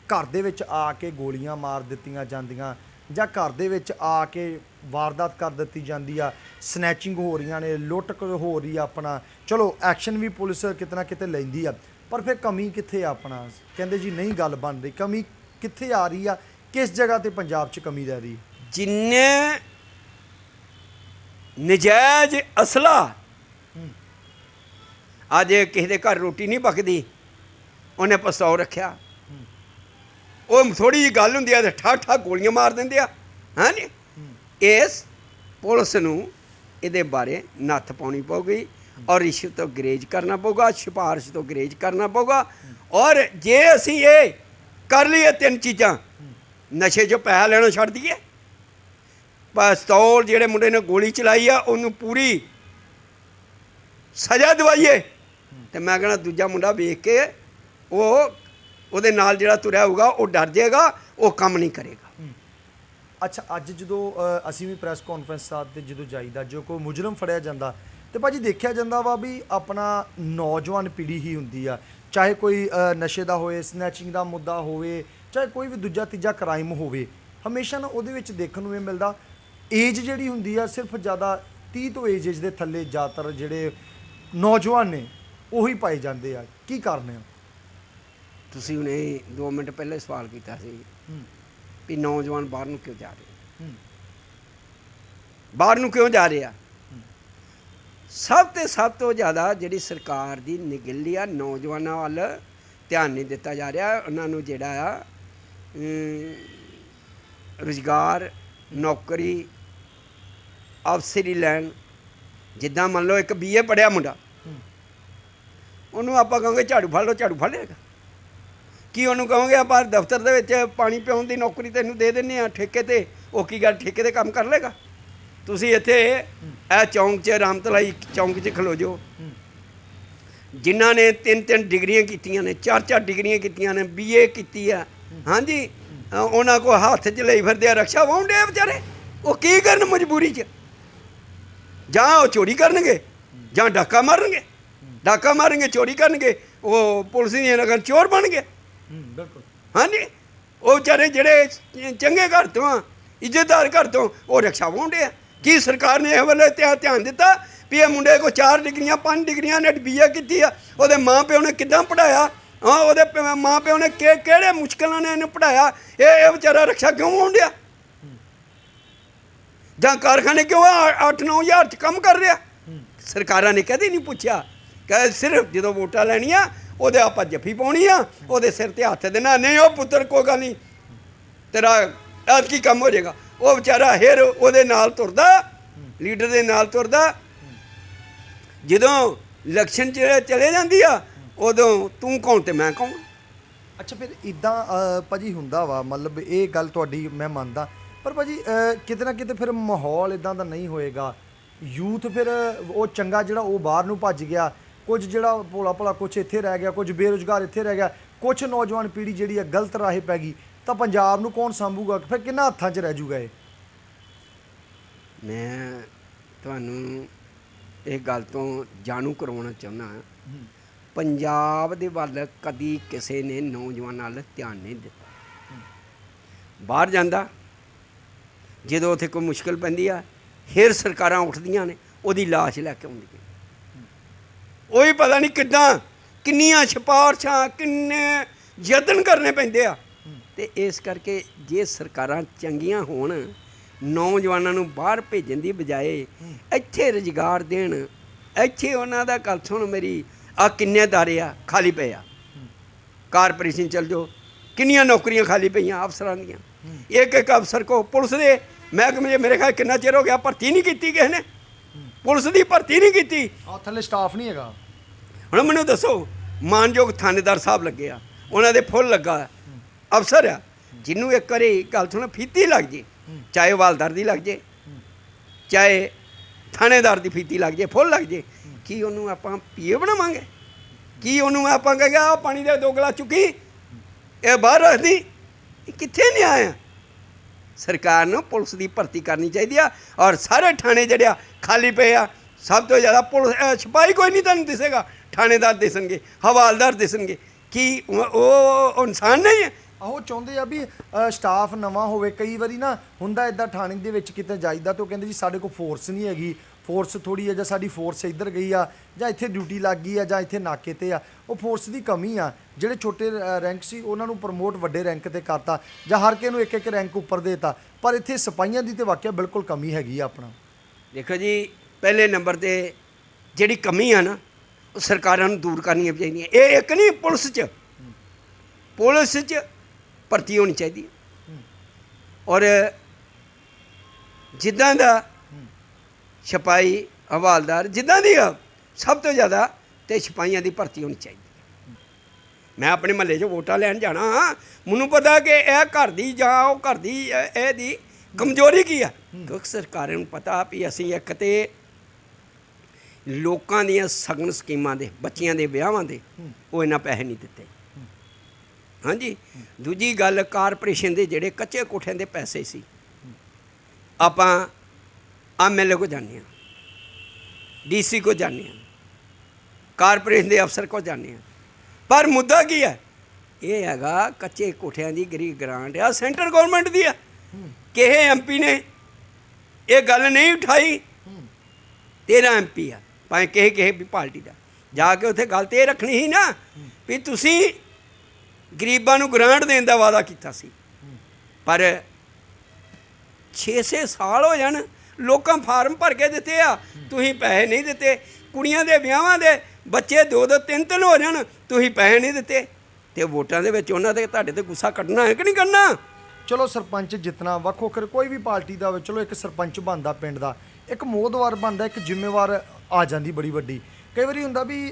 ਘਰ ਦੇ ਵਿੱਚ ਆ ਕੇ ਗੋਲੀਆਂ ਮਾਰ ਦਿੱਤੀਆਂ ਜਾਂਦੀਆਂ, ਜਾਂ ਘਰ ਦੇ ਵਿੱਚ ਆ ਕੇ ਵਾਰਦਾਤ ਕਰ ਦਿੱਤੀ ਜਾਂਦੀ ਆ ਸਨੈਚਿੰਗ ਹੋ ਰਹੀਆਂ ਨੇ, ਲੁੱਟ ਹੋ ਰਹੀ ਆ ਆਪਣਾ, ਚਲੋ ਐਕਸ਼ਨ ਵੀ ਪੁਲਿਸ ਕਿਤਨਾ ਕਿਤੇ ਲੈਂਦੀ ਆ, ਪਰ ਫਿਰ ਕਮੀ ਕਿੱਥੇ ਆ ਆਪਣਾ? ਕਹਿੰਦੇ ਜੀ ਨਹੀਂ ਗੱਲ ਬਣ ਰਹੀ ਕਮੀ ਕਿੱਥੇ ਆ ਰਹੀ ਆ? ਕਿਸ ਜਗ੍ਹਾ ਤੇ ਪੰਜਾਬ 'ਚ ਕਮੀ ਰਹੀ ਹੈ? ਜਿੰਨੇ ਨਜਾਇਜ਼ ਅਸਲਾ ਅੱਜ ਕਿਸੇ ਦੇ ਘਰ ਰੋਟੀ ਨਹੀਂ ਪੱਕਦੀ ਉਹਨੇ ਪਸਤੌਲ ਰੱਖਿਆ। ਉਹ ਥੋੜੀ ਜੀ ਗੱਲ ਹੁੰਦੀ ਆ ਤੇ ਠਾ ਠਾ ਗੋਲੀਆਂ ਮਾਰ ਦਿੰਦੇ ਆ ਹਾਂ ਨੀ? ਇਸ ਪੁਲਿਸ ਨੂੰ ਇਹਦੇ ਬਾਰੇ ਨੱਥ ਪਾਉਣੀ ਪਊਗੀ ਔਰ ਰਿਸ਼ਵਤ ਤੋਂ ਗਰੇਜ ਕਰਨਾ ਪਊਗਾ ਸਿਫਾਰਿਸ਼ ਤੋਂ ਗਰੇਜ ਕਰਨਾ ਪਊਗਾ ਔਰ ਜੇ ਅਸੀਂ ਇਹ ਕਰ ਲਈਏ ਤਿੰਨ ਚੀਜ਼ਾਂ ਨਸ਼ੇ 'ਚੋਂ ਪੈਸਾ ਲੈਣਾ ਛੱਡ ਦਈਏ। ਪਿਸਤੌਲ ਜਿਹੜੇ ਮੁੰਡੇ ਨੇ ਗੋਲੀ ਚਲਾਈ ਆ, ਉਹਨੂੰ ਪੂਰੀ ਸਜ਼ਾ ਦਵਾਈਏ। ਤੇ ਮੈਂ ਕਹਿੰਦਾ ਦੂਜਾ ਮੁੰਡਾ ਵੇਖ ਕੇ ਉਹ ਉਹਦੇ ਨਾਲ ਜਿਹੜਾ ਤੁਰਿਆ ਹੋਊਗਾ, ਉਹ ਡਰ ਜਾਏਗਾ, ਉਹ ਕੰਮ ਨਹੀਂ ਕਰੇਗਾ। ਅੱਛਾ, ਅੱਜ ਜਦੋਂ ਅਸੀਂ ਵੀ ਪ੍ਰੈਸ ਕਾਨਫਰੰਸ ਸਾਥ ਤੇ ਜਦੋਂ ਜਾਈਦਾ, ਜੋ ਕੋਈ ਮੁਜਰਮ ਫੜਿਆ ਜਾਂਦਾ, ਤੇ ਭਾਜੀ ਦੇਖਿਆ ਜਾਂਦਾ ਵਾ ਵੀ ਆਪਣਾ ਨੌਜਵਾਨ ਪੀੜ੍ਹੀ ਹੀ ਹੁੰਦੀ ਆ। ਚਾਹੇ ਕੋਈ ਨਸ਼ੇ ਦਾ ਹੋਵੇ ਸਨੈਚਿੰਗ ਦਾ ਮੁੱਦਾ ਹੋਵੇ ਚਾਹੇ ਕੋਈ ਵੀ ਦੂਜਾ ਤੀਜਾ ਕ੍ਰਾਈਮ ਹੋਵੇ ਹਮੇਸ਼ਾ ਨਾ ਉਹਦੇ ਵਿੱਚ ਦੇਖਣ ਨੂੰ ਇਹ ਮਿਲਦਾ ਏਜ ਜਿਹੜੀ ਹੁੰਦੀ ਆ ਸਿਰਫ ਜ਼ਿਆਦਾ 30 ਤੋਂ ਏਜ ਦੇ ਥੱਲੇ ਜ਼ਿਆਦਾਤਰ ਜਿਹੜੇ ਨੌਜਵਾਨ ਨੇ ਉਹੀ ਪਾਏ ਜਾਂਦੇ ਆ। ਕੀ ਕਾਰਨ ਆ? ਤੁਸੀਂ ਹੁਣੇ 2 ਮਿੰਟ ਪਹਿਲੇ ਸਵਾਲ ਕੀਤਾ ਸੀ ਵੀ ਨੌਜਵਾਨ ਬਾਹਰ ਨੂੰ ਕਿਉਂ ਜਾ ਰਹੇ ਹੂੰ। ਬਾਹਰ ਨੂੰ ਕਿਉਂ ਜਾ ਰਹੇ ਆ? ਸਭ ਤੇ ਸਭ ਤੋਂ ਜ਼ਿਆਦਾ ਜਿਹੜੀ ਸਰਕਾਰ ਦੀ ਨਿਗਿੱਲੀ ਆ ਨੌਜਵਾਨਾਂ ਵੱਲ ਧਿਆਨ ਨਹੀਂ ਦਿੱਤਾ ਜਾ ਰਿਹਾ। ਉਹਨਾਂ ਨੂੰ ਜਿਹੜਾ ਆ ਰੁਜ਼ਗਾਰ, ਨੌਕਰੀ, ਅਫਸਰੀ ਲੈਣ, ਜਿੱਦਾਂ ਮੰਨ ਲਓ ਇੱਕ ਬੀਏ ਪੜਿਆ ਮੁੰਡਾ, ਉਹਨੂੰ ਆਪਾਂ ਕਹਾਂਗੇ ਝਾੜੂ ਫੜ ਲਓ, ਝਾੜੂ ਫੜ ਲਏਗਾ ਕੀ ਉਹਨੂੰ ਕਹਾਂਗੇ ਆਪਾਂ ਦਫ਼ਤਰ ਦੇ ਵਿੱਚ ਪਾਣੀ ਪਿਆਉਣ ਦੀ ਨੌਕਰੀ ਤੈਨੂੰ ਦੇ ਦਿੰਨੇ ਆ ਠੇਕੇ ਤੇ, ਉਹ ਕੀ ਗੱਲ, ਠੇਕੇ ਤੇ ਕੰਮ ਕਰ ਲੇਗਾ ਤੁਸੀਂ ਇੱਥੇ ਇਹ ਚੌਂਕ 'ਚ, ਰਾਮਤਲਾਈ ਚੌਂਕ 'ਚ ਖਲੋ ਜੋ ਜਿਨ੍ਹਾਂ ਨੇ ਤਿੰਨ ਤਿੰਨ ਡਿਗਰੀਆਂ ਕੀਤੀਆਂ ਨੇ ਚਾਰ ਚਾਰ ਡਿਗਰੀਆਂ ਕੀਤੀਆਂ ਨੇ ਬੀਏ ਕੀਤੀ ਆ ਹਾਂਜੀ ਉਹਨਾਂ ਕੋ ਹੱਥ 'ਚ ਲਈ ਫਿਰਦੇ ਆ ਰਕਸ਼ਾ ਵਾਉਂਦੇ ਆ ਵਿਚਾਰੇ। ਉਹ ਕੀ ਕਰਨ ਮਜਬੂਰੀ 'ਚ? ਜਾਂ ਉਹ ਚੋਰੀ ਕਰਨਗੇ ਜਾਂ ਡਾਕਾ ਮਾਰਨਗੇ। ਡਾਕਾ ਮਾਰਨਗੇ ਚੋਰੀ ਕਰਨਗੇ ਉਹ ਪੁਲਿਸ ਦੀਆਂ ਨਗਰ ਚੋਰ ਬਣ ਗਏ ਬਿਲਕੁਲ। ਹਾਂਜੀ ਉਹ ਵਿਚਾਰੇ ਜਿਹੜੇ ਚੰਗੇ ਘਰ ਤੋਂ ਆ ਇੱਜ਼ਤਦਾਰ ਘਰ ਤੋਂ ਉਹ ਰਕਸ਼ਾ ਵਾਉਂਦੇ ਆ। ਕੀ ਸਰਕਾਰ ਨੇ ਇਹ ਵੱਲੇ ਧਿਆ- ਧਿਆਨ ਦਿੱਤਾ ਵੀ ਇਹ ਮੁੰਡੇ ਕੋ ਚਾਰ ਡਿਗਰੀਆਂ ਪੰਜ ਡਿਗਰੀਆਂ ਨੇ ਬੀਏ ਕੀਤੀ ਆ ਉਹਦੇ ਮਾਂ ਪਿਓ ਨੇ ਕਿੱਦਾਂ ਪੜਾਇਆ ਹਾਂ ਉਹਦੇ ਪ- ਮਾਂ ਪਿਓ ਨੇ ਕਿ- ਕਿਹੜੇ ਮੁਸ਼ਕਲਾਂ ਨੇ ਇਹਨੂੰ ਪੜਾਇਆ ਇਹ ਇਹ ਵਿਚਾਰਾ ਰਕਸ਼ਾ ਕਿਉਂ ਵਾਉਂਦਿਆ ਜਾਂ ਕਾਰਖਾਨੇ ਕਿਉਂ 8-9 ਹਜ਼ਾਰ ਚ ਕੰਮ ਕਰ ਰਿਹਾ? ਸਰਕਾਰਾਂ ਨੇ ਕਦੇ ਨਹੀਂ ਪੁੱਛਿਆ ਕਿ ਸਿਰਫ ਜਦੋਂ ਵੋਟਾਂ ਲੈਣੀਆਂ, ਉਹਦੇ ਆਪਾਂ ਜੱਫੀ ਪਾਉਣੀ ਆ, ਉਹਦੇ ਸਿਰ ਤੇ ਹੱਥ ਦੇਣਾ, ਨਹੀਂ, ਉਹ ਪੁੱਤਰ ਕੋਈ ਗੱਲ ਨਹੀਂ, ਤੇਰਾ ਐਤ ਕੀ ਕੰਮ ਹੋ ਜਾਏਗਾ। ਉਹ ਵਿਚਾਰਾ ਹੇਰ ਉਹਦੇ ਨਾਲ ਤੁਰਦਾ, ਲੀਡਰ ਦੇ ਨਾਲ ਤੁਰਦਾ। ਜਦੋਂ ਇਲੈਕਸ਼ਨ ਚ ਚਲੇ ਜਾਂਦੀ ਆ ਉਦੋਂ ਤੂੰ ਕੌਣ ਤੇ ਮੈਂ ਕੌਣ? ਅੱਛਾ ਫਿਰ ਇਦਾਂ ਭਾਜੀ ਹੁੰਦਾ ਵਾ ਮਤਲਬ ਇਹ ਗੱਲ ਤੁਹਾਡੀ ਮੈਂ ਮੰਨਦਾ। ਪਰ ਭਾਜੀ ਕਿਤੇ ਨਾ ਕਿਤੇ ਫਿਰ ਮਾਹੌਲ ਇਦਾਂ ਦਾ ਨਹੀਂ ਹੋਏਗਾ। ਯੂਥ ਫਿਰ ਉਹ ਚੰਗਾ ਜਿਹੜਾ ਉਹ ਬਾਹਰ ਨੂੰ ਭੱਜ ਗਿਆ। ਕੁਝ ਜਿਹੜਾ ਭੋਲਾ ਭੋਲਾ ਕੁਝ ਇੱਥੇ ਰਹਿ ਗਿਆ ਕੁਝ ਬੇਰੁਜ਼ਗਾਰ ਇੱਥੇ ਰਹਿ ਗਿਆ ਕੁਝ ਨੌਜਵਾਨ ਪੀੜ੍ਹੀ ਜਿਹੜੀ ਹੈ ਗਲਤ ਰਾਹੇ ਪੈ ਗਈ ਤਾਂ ਪੰਜਾਬ ਨੂੰ ਕੌਣ ਸੰਭੂਗਾ? ਫਿਰ ਕਿੰਨਾ ਹੱਥਾਂ 'ਚ ਰਹਿ ਜੂਗਾ ਇਹ? ਮੈਂ ਤੁਹਾਨੂੰ ਇਹ ਗੱਲ ਤੋਂ ਜਾਣੂ ਕਰਵਾਉਣਾ ਚਾਹੁੰਦਾ ਪੰਜਾਬ ਦੇ ਵੱਲ ਕਦੀ ਕਿਸੇ ਨੇ ਨੌਜਵਾਨਾਂ ਵੱਲ ਧਿਆਨ ਨਹੀਂ ਦਿੱਤਾ। ਬਾਹਰ ਜਾਂਦਾ, ਜਦੋਂ ਉੱਥੇ ਕੋਈ ਮੁਸ਼ਕਲ ਪੈਂਦੀ ਆ, ਫਿਰ ਸਰਕਾਰਾਂ ਉੱਠਦੀਆਂ ਨੇ, ਉਹਦੀ ਲਾਸ਼ ਲੈ ਕੇ ਆਉਂਦੀਆਂ ਉਹ ਹੀ ਪਤਾ ਨਹੀਂ ਕਿੱਦਾਂ, ਕਿੰਨੀਆਂ ਸਿਫਾਰਸ਼ਾਂ, ਕਿੰਨੇ ਯਤਨ ਕਰਨੇ ਪੈਂਦੇ ਆ। ਤੇ ਇਸ ਕਰਕੇ ਜੇ ਸਰਕਾਰਾਂ ਚੰਗੀਆਂ ਹੋਣ, ਨੌਜਵਾਨਾਂ ਨੂੰ ਬਾਹਰ ਭੇਜਣ ਦੀ ਬਜਾਏ, ਇੱਥੇ ਰੁਜ਼ਗਾਰ ਦੇਣ, ਇੱਥੇ ਉਹਨਾਂ ਦਾ ਗੱਲ ਸੁਣ ਮੇਰੀ ਆ ਕਿੰਨੇ ਦਾਰੇ ਆ? ਖਾਲੀ ਪਏ ਆ। ਕਾਰਪੋਰੇਸ਼ਨ ਚਲ ਜਾਓ। ਕਿੰਨੀਆਂ ਨੌਕਰੀਆਂ ਖਾਲੀ ਪਈਆਂ ਅਫਸਰਾਂ ਦੀਆਂ? ਇੱਕ ਇੱਕ ਅਫਸਰ ਕੋ ਪੁਲਿਸ ਦੇ ਮਹਿਕਮੇ ਮੇਰੇ ਖਿਆਲ ਕਿੰਨਾ ਚਿਰ ਹੋ ਗਿਆ? ਭਰਤੀ ਨਹੀਂ ਕੀਤੀ ਕਿਸੇ ਨੇ? ਪੁਲਿਸ ਦੀ ਭਰਤੀ ਨਹੀਂ ਕੀਤੀ। ਆ ਥੱਲੇ ਸਟਾਫ ਨਹੀਂ ਹੈਗਾ। ਹੁਣ ਮੈਨੂੰ ਦੱਸੋ ਮਾਨਯੋਗ ਥਾਣੇਦਾਰ ਸਾਹਿਬ ਲੱਗੇ ਆ। ਉਹਨਾਂ ਦੇ ਫੁੱਲ ਲੱਗਾ ਅਫਸਰ ਆ ਜਿਹਨੂੰ ਇੱਕ ਵਾਰੀ ਗੱਲ ਸੁਣ ਫੀਤੀ ਲੱਗ ਜੇ। ਚਾਹੇ ਵਾਲਦਾਰ ਦੀ ਲੱਗ ਜੇ। ਚਾਹੇ ਥਾਣੇਦਾਰ ਦੀ ਫੀਤੀ ਲੱਗ ਜੇ ਫੁੱਲ ਲੱਗ ਜੇ। ਕੀ ਉਹਨੂੰ ਆਪਾਂ ਪੀਏ ਬਣਾਵਾਂਗੇ? ਕੀ ਉਹਨੂੰ ਆਪਾਂ ਕਹਾਂਗੇ ਆ ਪਾਣੀ ਦੇ ਦੋ ਗਲਾ ਚੁੱਕੀ? ਇਹ ਬਾਹਰ ਰੱਖਦੀ? ਕਿੱਥੇ ਨਹੀਂ ਆਇਆ? ਸਰਕਾਰ ਨੂੰ ਪੁਲਿਸ ਦੀ ਭਰਤੀ ਕਰਨੀ ਚਾਹੀਦੀ ਆ ਔਰ ਸਾਰੇ ਥਾਣੇ ਜਿਹੜੇ ਆ ਖਾਲੀ ਪਏ ਆ, ਸਭ ਤੋਂ ਜ਼ਿਆਦਾ ਪੁਲਿਸ ਛਪਾਈ ਕੋਈ ਨਹੀਂ ਤੁਹਾਨੂੰ ਦਿਸੇਗਾ। ਥਾਣੇਦਾਰ ਦਿਸਣਗੇ, ਹਵਾਲਦਾਰ ਦਿਸਣਗੇ। ਕੀ ਉਹ ਇਨਸਾਨ ਨਹੀਂ ਹੈ? ਆਹੋ ਚਾਹੁੰਦੇ ਆ ਵੀ ਸਟਾਫ ਨਵਾਂ ਹੋਵੇ। ਕਈ ਵਾਰੀ ਨਾ ਹੁੰਦਾ ਇਦਾਂ ਥਾਣੇ ਦੇ ਵਿੱਚ ਕਿਤੇ ਜਾਈਦਾ ਤਾਂ ਉਹ ਕਹਿੰਦੇ ਜੀ ਸਾਡੇ ਕੋਲ ਫੋਰਸ ਨਹੀਂ ਹੈਗੀ। ਫੋਰਸ ਥੋੜੀ ਹੈ ਜਾਂ ਸਾਡੀ ਫੋਰਸ ਇੱਧਰ ਗਈ ਆ ਜਾਂ ਇੱਥੇ ਡਿਊਟੀ ਲੱਗ ਗਈ ਆ ਜਾਂ ਇੱਥੇ ਨਾਕੇ ਤੇ ਆ ਉਹ ਫੋਰਸ ਦੀ ਕਮੀ ਆ। ਜਿਹੜੇ ਛੋਟੇ ਰੈਂਕ ਸੀ ਉਹਨਾਂ ਨੂੰ ਪ੍ਰਮੋਟ ਵੱਡੇ ਰੈਂਕ ਤੇ ਕਰਤਾ ਜਾਂ ਹਰ ਕਿਸੇ ਨੂੰ ਇੱਕ ਇੱਕ ਰੈਂਕ ਉੱਪਰ ਦੇਤਾ। ਪਰ ਇੱਥੇ ਸਿਪਾਹੀਆਂ ਦੀ ਤੇ ਵਾਕਿਆ ਬਿਲਕੁਲ ਕਮੀ ਹੈਗੀ ਆ ਆਪਣਾ। ਦੇਖੋ ਜੀ ਪਹਿਲੇ ਨੰਬਰ ਤੇ ਜਿਹੜੀ ਕਮੀ ਆ ਨਾ ਉਹ ਸਰਕਾਰਾਂ ਨੂੰ ਦੂਰ ਕਰਨੀਆਂ ਚਾਹੀਦੀਆਂ। ਇਹ ਇੱਕ ਨਹੀਂ ਪੁਲਿਸ 'ਚ। ਪੁਲਿਸ 'ਚ ਭਰਤੀ ਹੋਣੀ ਚਾਹੀਦੀ। ਹੈ। ਔਰ ਜਿੱਦਾਂ ਦਾ ਸਿਪਾਹੀ ਹਵਾਲਦਾਰ ਜਿੱਦਾਂ ਦੀ ਆ, ਸਭ ਤੋਂ ਜ਼ਿਆਦਾ ਤੇ ਸਿਪਾਹੀਆਂ ਦੀ ਭਰਤੀ ਹੋਣੀ ਚਾਹੀਦੀ। ਮੈਂ ਆਪਣੇ ਮਹੱਲੇ 'ਚ ਵੋਟਾਂ ਲੈਣ ਜਾਣਾ ਮੈਨੂੰ ਪਤਾ ਕਿ ਇਹ ਘਰ ਦੀ ਜਾਂ ਉਹ ਘਰ ਦੀ ਇਹ- ਇਹਦੀ ਕਮਜ਼ੋਰੀ ਕੀ ਆ? ਕਿਉਂਕਿ ਸਰਕਾਰਾਂ ਨੂੰ ਪਤਾ ਵੀ ਅਸੀਂ ਇੱਕ ਤੇ ਲੋਕਾਂ ਦੀਆਂ ਸਗਨ ਸਕੀਮਾਂ ਦੇ ਬੱਚਿਆਂ ਦੇ ਵਿਆਹਾਂ ਦੇ ਉਹ ਇਹਨਾਂ ਪੈਸੇ ਨਹੀਂ ਦਿੱਤੇ। ਹਾਂਜੀ? ਦੂਜੀ ਗੱਲ ਕਾਰਪੋਰੇਸ਼ਨ ਦੇ ਜਿਹੜੇ ਕੱਚੇ ਕੋਠਿਆਂ ਦੇ ਪੈਸੇ ਸੀ। ਆਪਾਂ ਐਮਐਲਏ ਕੋ ਜਾਂਦੇ ਹਾਂ। ਡੀਸੀ ਕੋ ਜਾਂਦੇ ਹਾਂ। ਕਾਰਪੋਰੇਸ਼ਨ ਦੇ ਅਫਸਰ ਕੋ ਜਾਂਦੇ ਹਾਂ। ਪਰ ਮੁੱਦਾ ਕੀ ਹੈ? ਇਹ ਹੈਗਾ ਕੱਚੇ ਕੋਠਿਆਂ ਦੀ ਗਰੀਬ ਗ੍ਰਾਂਟ ਆ, ਸੈਂਟਰ ਗਵਰਨਮੈਂਟ ਦੀ ਆ। ਕਿਸੇ ਐਮਪੀ ਨੇ ਇਹ ਗੱਲ ਨਹੀਂ ਉਠਾਈ। ਤੇਰਾ ਐਮਪੀ ਆ, ਭਾਵੇਂ ਕਿਸੇ ਕਿਸੇ ਵੀ ਪਾਰਟੀ ਦਾ। ਜਾ ਕੇ ਉੱਥੇ ਗੱਲ ਤੇ ਇਹ ਰੱਖਣੀ ਸੀ ਨਾ ਵੀ ਤੁਸੀਂ ਗਰੀਬਾਂ ਨੂੰ ਗ੍ਰਾਂਟ ਦੇਣ ਦਾ ਵਾਅਦਾ ਕੀਤਾ ਸੀ। ਪਰ 6-6 ਸਾਲ ਹੋ ਜਾਣ ਲੋਕਾਂ ਫਾਰਮ ਭਰ ਕੇ ਦਿੱਤੇ ਆ। ਤੁਸੀਂ ਪੈਸੇ ਨਹੀਂ ਦਿੱਤੇ। ਕੁੜੀਆਂ ਦੇ ਵਿਆਹਾਂ ਦੇ ਬੱਚੇ ਦੋ ਦੋ ਤਿੰਨ ਤਿੰਨ ਹੋ ਜਾਣ, ਤੁਸੀਂ ਪੈਸੇ ਨਹੀਂ ਦਿੱਤੇ। ਤੇ ਵੋਟਾਂ ਦੇ ਵਿੱਚ ਉਹਨਾਂ ਦੇ ਤੁਹਾਡੇ ਤੇ ਗੁੱਸਾ ਕੱਢਣਾ ਹੈ ਕਿ ਨਹੀਂ ਕਰਨਾ? ਚਲੋ ਸਰਪੰਚ ਜਿੱਤਣਾ ਵੱਖੋ ਕਰ ਕੋਈ ਵੀ ਪਾਰਟੀ ਦਾ ਹੋਵੇ, ਚਲੋ ਇੱਕ ਸਰਪੰਚ ਬਣਦਾ ਪਿੰਡ ਦਾ। ਇੱਕ ਮੋਦਵਾਰ ਬਣਦਾ, ਇੱਕ ਜ਼ਿੰਮੇਵਾਰ ਆ ਜਾਂਦੀ ਬੜੀ ਵੱਡੀ। ਕਈ ਵਾਰੀ ਹੁੰਦਾ ਵੀ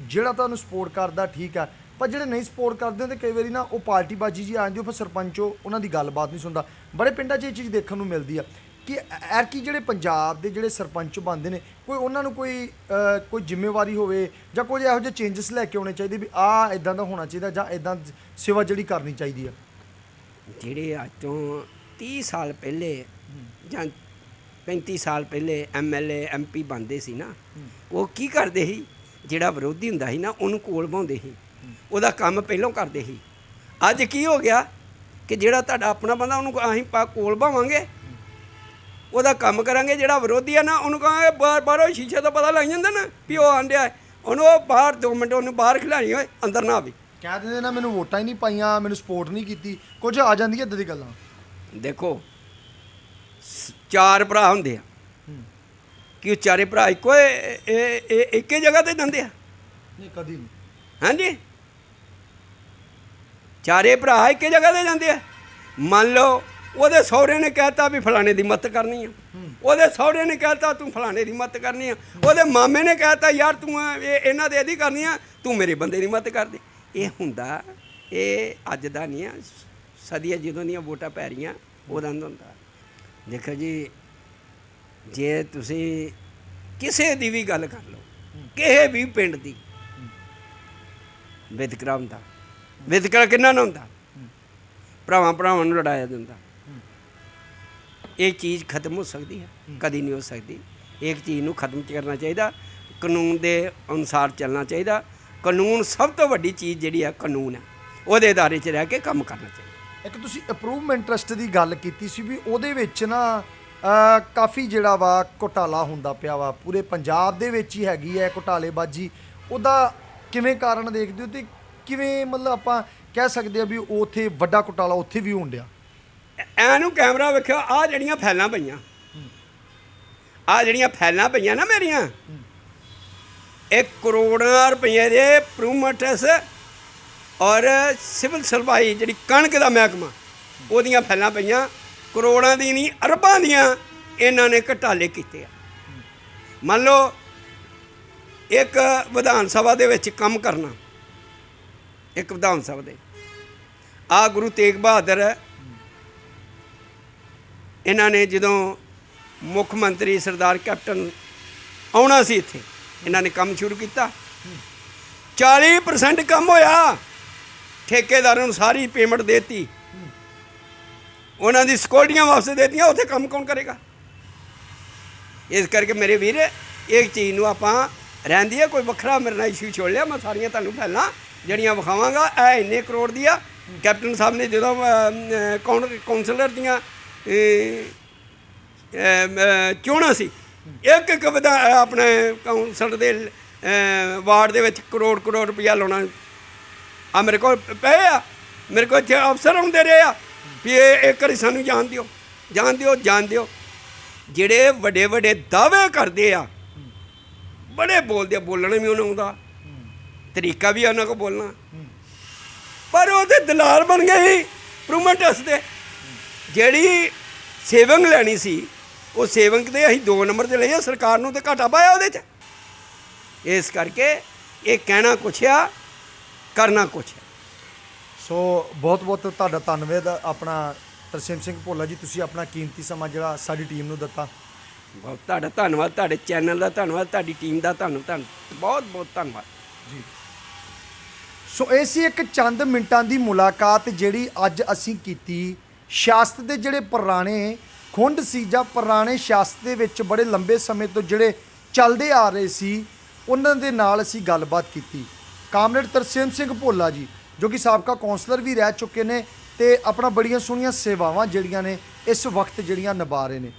ਜਿਹੜਾ ਤੁਹਾਨੂੰ ਸਪੋਰਟ ਕਰਦਾ ਠੀਕ ਆ, ਪਰ ਜਿਹੜੇ ਨਹੀਂ ਸਪੋਰਟ ਕਰਦੇ ਤੇ ਕਈ ਵਾਰੀ ਨਾ ਉਹ ਪਾਰਟੀ ਬਾਜੀ ਜੀ ਆ ਜਾਂਦੀ, ਉਹ ਫਿਰ ਸਰਪੰਚ ਉਹਨਾਂ ਦੀ ਗੱਲਬਾਤ ਨਹੀਂ ਸੁਣਦਾ। ਬੜੇ ਪਿੰਡਾਂ 'ਚ ਇਹ ਚੀਜ਼ ਦੇਖਣ ਨੂੰ ਮਿਲਦੀ ਆ। ਕਿ ਐਰਕੀ ਜਿਹੜੇ ਪੰਜਾਬ ਦੇ ਜਿਹੜੇ ਸਰਪੰਚ ਬਣਦੇ ਨੇ, ਕੋਈ ਉਹਨਾਂ ਨੂੰ ਕੋਈ ਕੋਈ ਜ਼ਿੰਮੇਵਾਰੀ ਹੋਵੇ ਜਾਂ ਕੋਈ ਇਹੋ ਜਿਹੇ ਚੇਂਜਸ ਲੈ ਕੇ ਆਉਣੇ ਚਾਹੀਦੇ ਵੀ ਆ ਇਦਾਂ ਦਾ ਹੋਣਾ ਚਾਹੀਦਾ ਜਾਂ ਇਦਾਂ ਸੇਵਾ ਜਿਹੜੀ ਕਰਨੀ ਚਾਹੀਦੀ ਆ? ਜਿਹੜੇ ਅੱਜ ਤੋਂ 30 ਸਾਲ ਪਹਿਲੇ ਜਾਂ 35 ਸਾਲ ਪਹਿਲੇ ਐਮਐਲਏ ਐਮਪੀ ਬਣਦੇ ਸੀ ਨਾ, ਉਹ ਕੀ ਕਰਦੇ ਸੀ? ਜਿਹੜਾ ਵਿਰੋਧੀ ਹੁੰਦਾ ਸੀ ਨਾ, ਉਹਨੂੰ ਕੋਲ ਪਾਉਂਦੇ ਸੀ। ਉਹਦਾ ਕੰਮ ਪਹਿਲਾਂ ਕਰਦੇ ਸੀ। ਅੱਜ ਕੀ ਹੋ ਗਿਆ ਕਿ ਜਿਹੜਾ ਤੁਹਾਡਾ ਆਪਣਾ ਬੰਦਾ, ਉਹਨੂੰ ਅਸੀਂ ਕੋਲ ਭਾਵਾਂਗੇ ਉਹਦਾ ਕੰਮ ਕਰਾਂਗੇ ਜਿਹੜਾ ਵਿਰੋਧੀ ਆ ਨਾ ਉਹਨੂੰ ਕਹਾਂਗੇ ਬਾਹਰ ਬਾਹਰੋਂ ਸ਼ੀਸ਼ੇ ਤੋਂ ਪਤਾ ਲੱਗ ਜਾਂਦਾ ਨਾ ਵੀ ਉਹ ਆਂਡਿਆ। ਉਹਨੂੰ ਉਹ ਬਾਹਰ 2 ਮਿੰਟ ਉਹਨੂੰ ਬਾਹਰ ਖਿਲਾਣੀ ਹੋਏ ਅੰਦਰ ਨਾ ਆਵੇ। ਕਹਿ ਦਿੰਦੇ ਨਾ ਮੈਨੂੰ ਵੋਟਾਂ ਹੀ ਨਹੀਂ ਪਾਈਆਂ ਮੈਨੂੰ ਸਪੋਰਟ ਨਹੀਂ ਕੀਤੀ। ਕੁਝ ਆ ਜਾਂਦੀਆਂ ਇਦਾਂ ਦੀ ਗੱਲਾਂ। ਦੇਖੋ ਚਾਰ ਭਰਾ ਹੁੰਦੇ ਆ। ਕਿ ਉਹ ਚਾਰੇ ਭਰਾ ਇੱਕੋ ਇਹ ਇੱਕੇ ਜਗ੍ਹਾ ਤੇ ਜਾਂਦੇ ਆ? ਨਹੀਂ ਕਦੀ ਨਹੀਂ। ਹਾਂਜੀ? ਚਾਰੇ ਭਰਾ ਇੱਕੇ ਜਗ੍ਹਾ ਤੇ ਜਾਂਦੇ ਆ। ਮੰਨ ਲਓ ਉਹਦੇ ਸਹੁਰੇ ਨੇ ਕਹਿਤਾ ਵੀ ਫਲਾਣੇ ਦੀ ਮਦਦ ਕਰਨੀ ਆ। ਉਹਦੇ ਸਹੁਰੇ ਨੇ ਕਹਿਤਾ, ਤੂੰ ਫਲਾਣੇ ਦੀ ਮਦਦ ਕਰਨੀ ਆ। ਉਹਦੇ ਮਾਮੇ ਨੇ ਕਹਿਤਾ, ਯਾਰ ਤੂੰ ਇਹ, ਇਹਨਾਂ ਦੇ ਇਹਦੀ ਕਰਨੀ ਆ, ਤੂੰ ਮੇਰੇ ਬੰਦੇ ਦੀ ਮਦਦ ਕਰ ਦੇ। ਇਹ ਹੁੰਦਾ, ਇਹ ਅੱਜ ਦਾ ਨਹੀਂ ਆ, ਸਦੀਆਂ ਜਦੋਂ ਦੀਆਂ ਵੋਟਾਂ ਪੈ ਰਹੀਆਂ, ਉਹਦਾ ਹੁੰਦਾ। ਦੇਖੋ ਜੀ, ਜੇ ਤੁਸੀਂ ਕਿਸੇ ਦੀ ਵੀ ਗੱਲ ਕਰ ਲਓ, ਕਿਸੇ ਵੀ ਪਿੰਡ ਦੀ ਵਿਤਕਰਾ ਹੁੰਦਾ ਵਿਤਕਰਾ ਕਿੰਨਾ ਨਾ ਹੁੰਦਾ? ਭਰਾਵਾਂ ਭਰਾਵਾਂ ਨੂੰ ਲੜਾਇਆ ਜਾਂਦਾ। ਇਹ ਚੀਜ਼ ਖਤਮ ਹੋ ਸਕਦੀ ਹੈ, ਕਦੀ ਨਹੀਂ ਹੋ ਸਕਦੀ। ਇੱਕ ਚੀਜ਼ ਨੂੰ ਖਤਮ ਕਰਨਾ ਚਾਹੀਦਾ, ਕਾਨੂੰਨ ਦੇ ਅਨੁਸਾਰ ਚੱਲਣਾ ਚਾਹੀਦਾ। ਕਾਨੂੰਨ ਸਭ ਤੋਂ ਵੱਡੀ ਚੀਜ਼ ਜਿਹੜੀ ਆ, ਕਾਨੂੰਨ ਹੈ। ਉਹਦੇ ਦਾਇਰੇ 'ਚ ਰਹਿ ਕੇ ਕੰਮ ਕਰਨਾ ਚਾਹੀਦਾ। ਇੱਕ ਤੁਸੀਂ ਅਪਰੂਵਮੈਂਟ ਟਰਸਟ ਦੀ ਗੱਲ ਕੀਤੀ ਸੀ ਵੀ ਉਹਦੇ ਵਿੱਚ ਨਾ ਕਾਫੀ ਜਿਹੜਾ ਵਾ ਘੁਟਾਲਾ ਹੁੰਦਾ ਪਿਆ ਵਾ। ਪੂਰੇ ਪੰਜਾਬ ਦੇ ਵਿੱਚ ਹੀ ਹੈਗੀ ਹੈ ਘੁਟਾਲੇਬਾਜੀ। ਉਹਦਾ ਕਿਵੇਂ ਕਾਰਨ ਦੇਖਦੇ ਹੋ ਤੇ ਕਿਵੇਂ ਮਤਲਬ ਆਪਾਂ ਕਹਿ ਸਕਦੇ ਆ ਵੀ ਉਥੇ ਵੱਡਾ ਘੁਟਾਲਾ ਉੱਥੇ ਵੀ ਹੋਣ ਡਿਆ? ਐ ਨੂੰ ਕੈਮਰਾ ਵੇਖਿਓ ਆ ਜਿਹੜੀਆਂ ਫੈਲਾਂ ਪਈਆਂ। ਆ ਜਿਹੜੀਆਂ ਫੈਲਾਂ ਪਈਆਂ ਨਾ ਮੇਰੀਆਂ ਇੱਕ ਕਰੋੜਾਂ ਰੁਪਏ ਦੇ ਪ੍ਰੂਮਟਸ ਔਰ ਸਿਵਲ ਸਲਵਾਈ ਜਿਹੜੀ ਕਣਕ ਦਾ ਮਹਿਕਮਾ, ਉਹਦੀਆਂ ਫੈਲਾਂ ਪਈਆਂ। ਕਰੋੜਾਂ ਦੀ ਨਹੀਂ, ਅਰਬਾਂ ਦੀਆਂ ਇਹਨਾਂ ਨੇ ਘਟਾਲੇ ਕੀਤੇ ਆ। ਮੰਨ ਲਓ, ਇੱਕ ਵਿਧਾਨ ਸਭਾ ਦੇ ਵਿੱਚ ਕੰਮ ਕਰਨਾ, ਇੱਕ ਵਿਧਾਨ ਸਭਾ ਦੇ। ਆ ਗੁਰੂ ਤੇਗ ਬਹਾਦਰ ਇਹਨਾਂ ਨੇ ਜਦੋਂ ਮੁੱਖ ਮੰਤਰੀ ਸਰਦਾਰ ਕੈਪਟਨ ਆਉਣਾ ਸੀ ਇੱਥੇ, ਇਹਨਾਂ ਨੇ ਕੰਮ ਸ਼ੁਰੂ ਕੀਤਾ। 40% ਕੰਮ ਹੋਇਆ। ਠੇਕੇਦਾਰਾਂ ਨੂੰ ਸਾਰੀ ਪੇਮੈਂਟ ਦੇਤੀ। ਉਹਨਾਂ ਦੀ ਸਕਿਉਰਟੀਆਂ ਵਾਪਸ ਦੇਤੀਆਂ, ਉੱਥੇ ਕੰਮ ਕੌਣ ਕਰੇਗਾ? ਇਸ ਕਰਕੇ ਮੇਰੇ ਵੀਰ ਇੱਕ ਚੀਜ਼ ਨੂੰ ਆਪਾਂ ਰਹਿੰਦੀ ਹੈ ਕੋਈ ਵੱਖਰਾ ਮੇਰੇ ਨਾਲ ਇਸ਼ੂ ਛੋੜ ਲਿਆ, ਮੈਂ ਸਾਰੀਆਂ ਤੁਹਾਨੂੰ ਪਹਿਲਾਂ ਜਿਹੜੀਆਂ ਵਿਖਾਵਾਂਗਾ, ਇਹ ਇੰਨੇ ਕਰੋੜ ਦੀ ਆ। ਕੈਪਟਨ ਸਾਹਿਬ ਨੇ ਜਦੋਂ ਕੌਣ ਕਾਉਂਸਲਰ ਦੀਆਂ ਅਮ, ਅਮ, ਚੋਣਾਂ ਸੀ। ਇੱਕ ਇੱਕ ਵਿਧਾ ਆਪਣੇ ਕਾਉਂਸਲ ਦੇ ਵਾਰਡ ਦੇ ਵਿੱਚ ਕਰੋੜ ਕਰੋੜ ਰੁਪਇਆ ਲਾਉਣਾ। ਆ ਮੇਰੇ ਕੋਲ ਪਏ ਆ। ਮੇਰੇ ਕੋਲ ਇੱਥੇ ਅਫਸਰ ਆਉਂਦੇ ਰਹੇ ਆ। ਵੀ ਇਹ ਇੱਕ ਵਾਰੀ ਸਾਨੂੰ ਜਾਣ ਦਿਓ। ਜਾਣ ਦਿਓ ਜਾਣ ਦਿਓ। ਜਿਹੜੇ ਵੱਡੇ ਵੱਡੇ ਦਾਅਵੇ ਕਰਦੇ ਆ ਬੜੇ ਬੋਲਦੇ ਆ ਬੋਲਣਾ ਵੀ ਉਹਨਾਂ ਆਉਂਦਾ। ਤਰੀਕਾ ਵੀ ਆ ਉਹਨਾਂ ਕੋ ਬੋਲਣਾ। ਪਰ ਉਹ ਤੇ ਦਲਾਲ ਬਣ ਗਏ ਸੀ ਪ੍ਰੂਮੈਂਟਸ ਦੇ। ਜਿਹੜੀ ਸੇਵਿੰਗ ਲੈਣੀ ਸੀ ਉਹ ਸੇਵਿੰਗ ਤੇ ਅਸੀਂ 2 ਨੰਬਰ ਤੇ ਲਈ ਆ ਸਰਕਾਰ ਨੂੰ ਤੇ ਘਾਟਾ ਪਾਇਆ ਉਹਦੇ 'ਚ। ਇਸ ਕਰਕੇ ਇਹ ਕਹਿਣਾ ਕੁਛ ਆ ਕਰਨਾ ਕੁਛ ਆ। ਸੋ ਬਹੁਤ ਬਹੁਤ ਤੁਹਾਡਾ ਧੰਨਵਾਦ ਆਪਣਾ ਤਰਸੇਮ ਸਿੰਘ ਭੋਲਾ ਜੀ ਤੁਸੀਂ ਆਪਣਾ ਕੀਮਤੀ ਸਮਾਂ ਜਿਹੜਾ ਸਾਡੀ ਟੀਮ ਨੂੰ ਦਿੱਤਾ। ਬਹੁਤ ਤੁਹਾਡਾ ਧੰਨਵਾਦ ਤੁਹਾਡੇ ਚੈਨਲ ਦਾ ਧੰਨਵਾਦ ਤੁਹਾਡੀ ਟੀਮ ਦਾ ਤੁਹਾਨੂੰ ਧੰਨ ਬਹੁਤ ਬਹੁਤ ਧੰਨਵਾਦ। ਸੋ ਇਹ ਸੀ ਇੱਕ ਚੰਦ ਮਿੰਟਾਂ ਦੀ ਮੁਲਾਕਾਤ ਜਿਹੜੀ ਅੱਜ ਅਸੀਂ ਕੀਤੀ। ਸਿਆਸਤ ਦੇ ਜਿਹੜੇ ਪੁਰਾਣੇ ਖੁੰਡ ਸੀ ਜਾਂ ਪੁਰਾਣੇ ਸਿਆਸਤ ਦੇ ਵਿੱਚ ਬੜੇ ਲੰਬੇ ਸਮੇਂ ਤੋਂ ਜਿਹੜੇ ਚੱਲਦੇ ਆ ਰਹੇ ਸੀ, ਉਹਨਾਂ ਦੇ ਨਾਲ ਅਸੀਂ ਗੱਲਬਾਤ ਕੀਤੀ। ਕਾਮਰੇਡ ਤਰਸੇਮ ਸਿੰਘ ਭੋਲਾ ਜੀ, ਜੋ ਕਿ ਸਾਬਕਾ ਕੌਂਸਲਰ ਵੀ ਰਹਿ ਚੁੱਕੇ ਨੇ ਤੇ ਆਪਣਾ ਬੜੀਆਂ ਸੋਹਣੀਆਂ ਸੇਵਾਵਾਂ ਜਿਹੜੀਆਂ ਨੇ ਇਸ ਵਕਤ ਜਿਹੜੀਆਂ ਨਿਭਾ ਰਹੇ ਨੇ।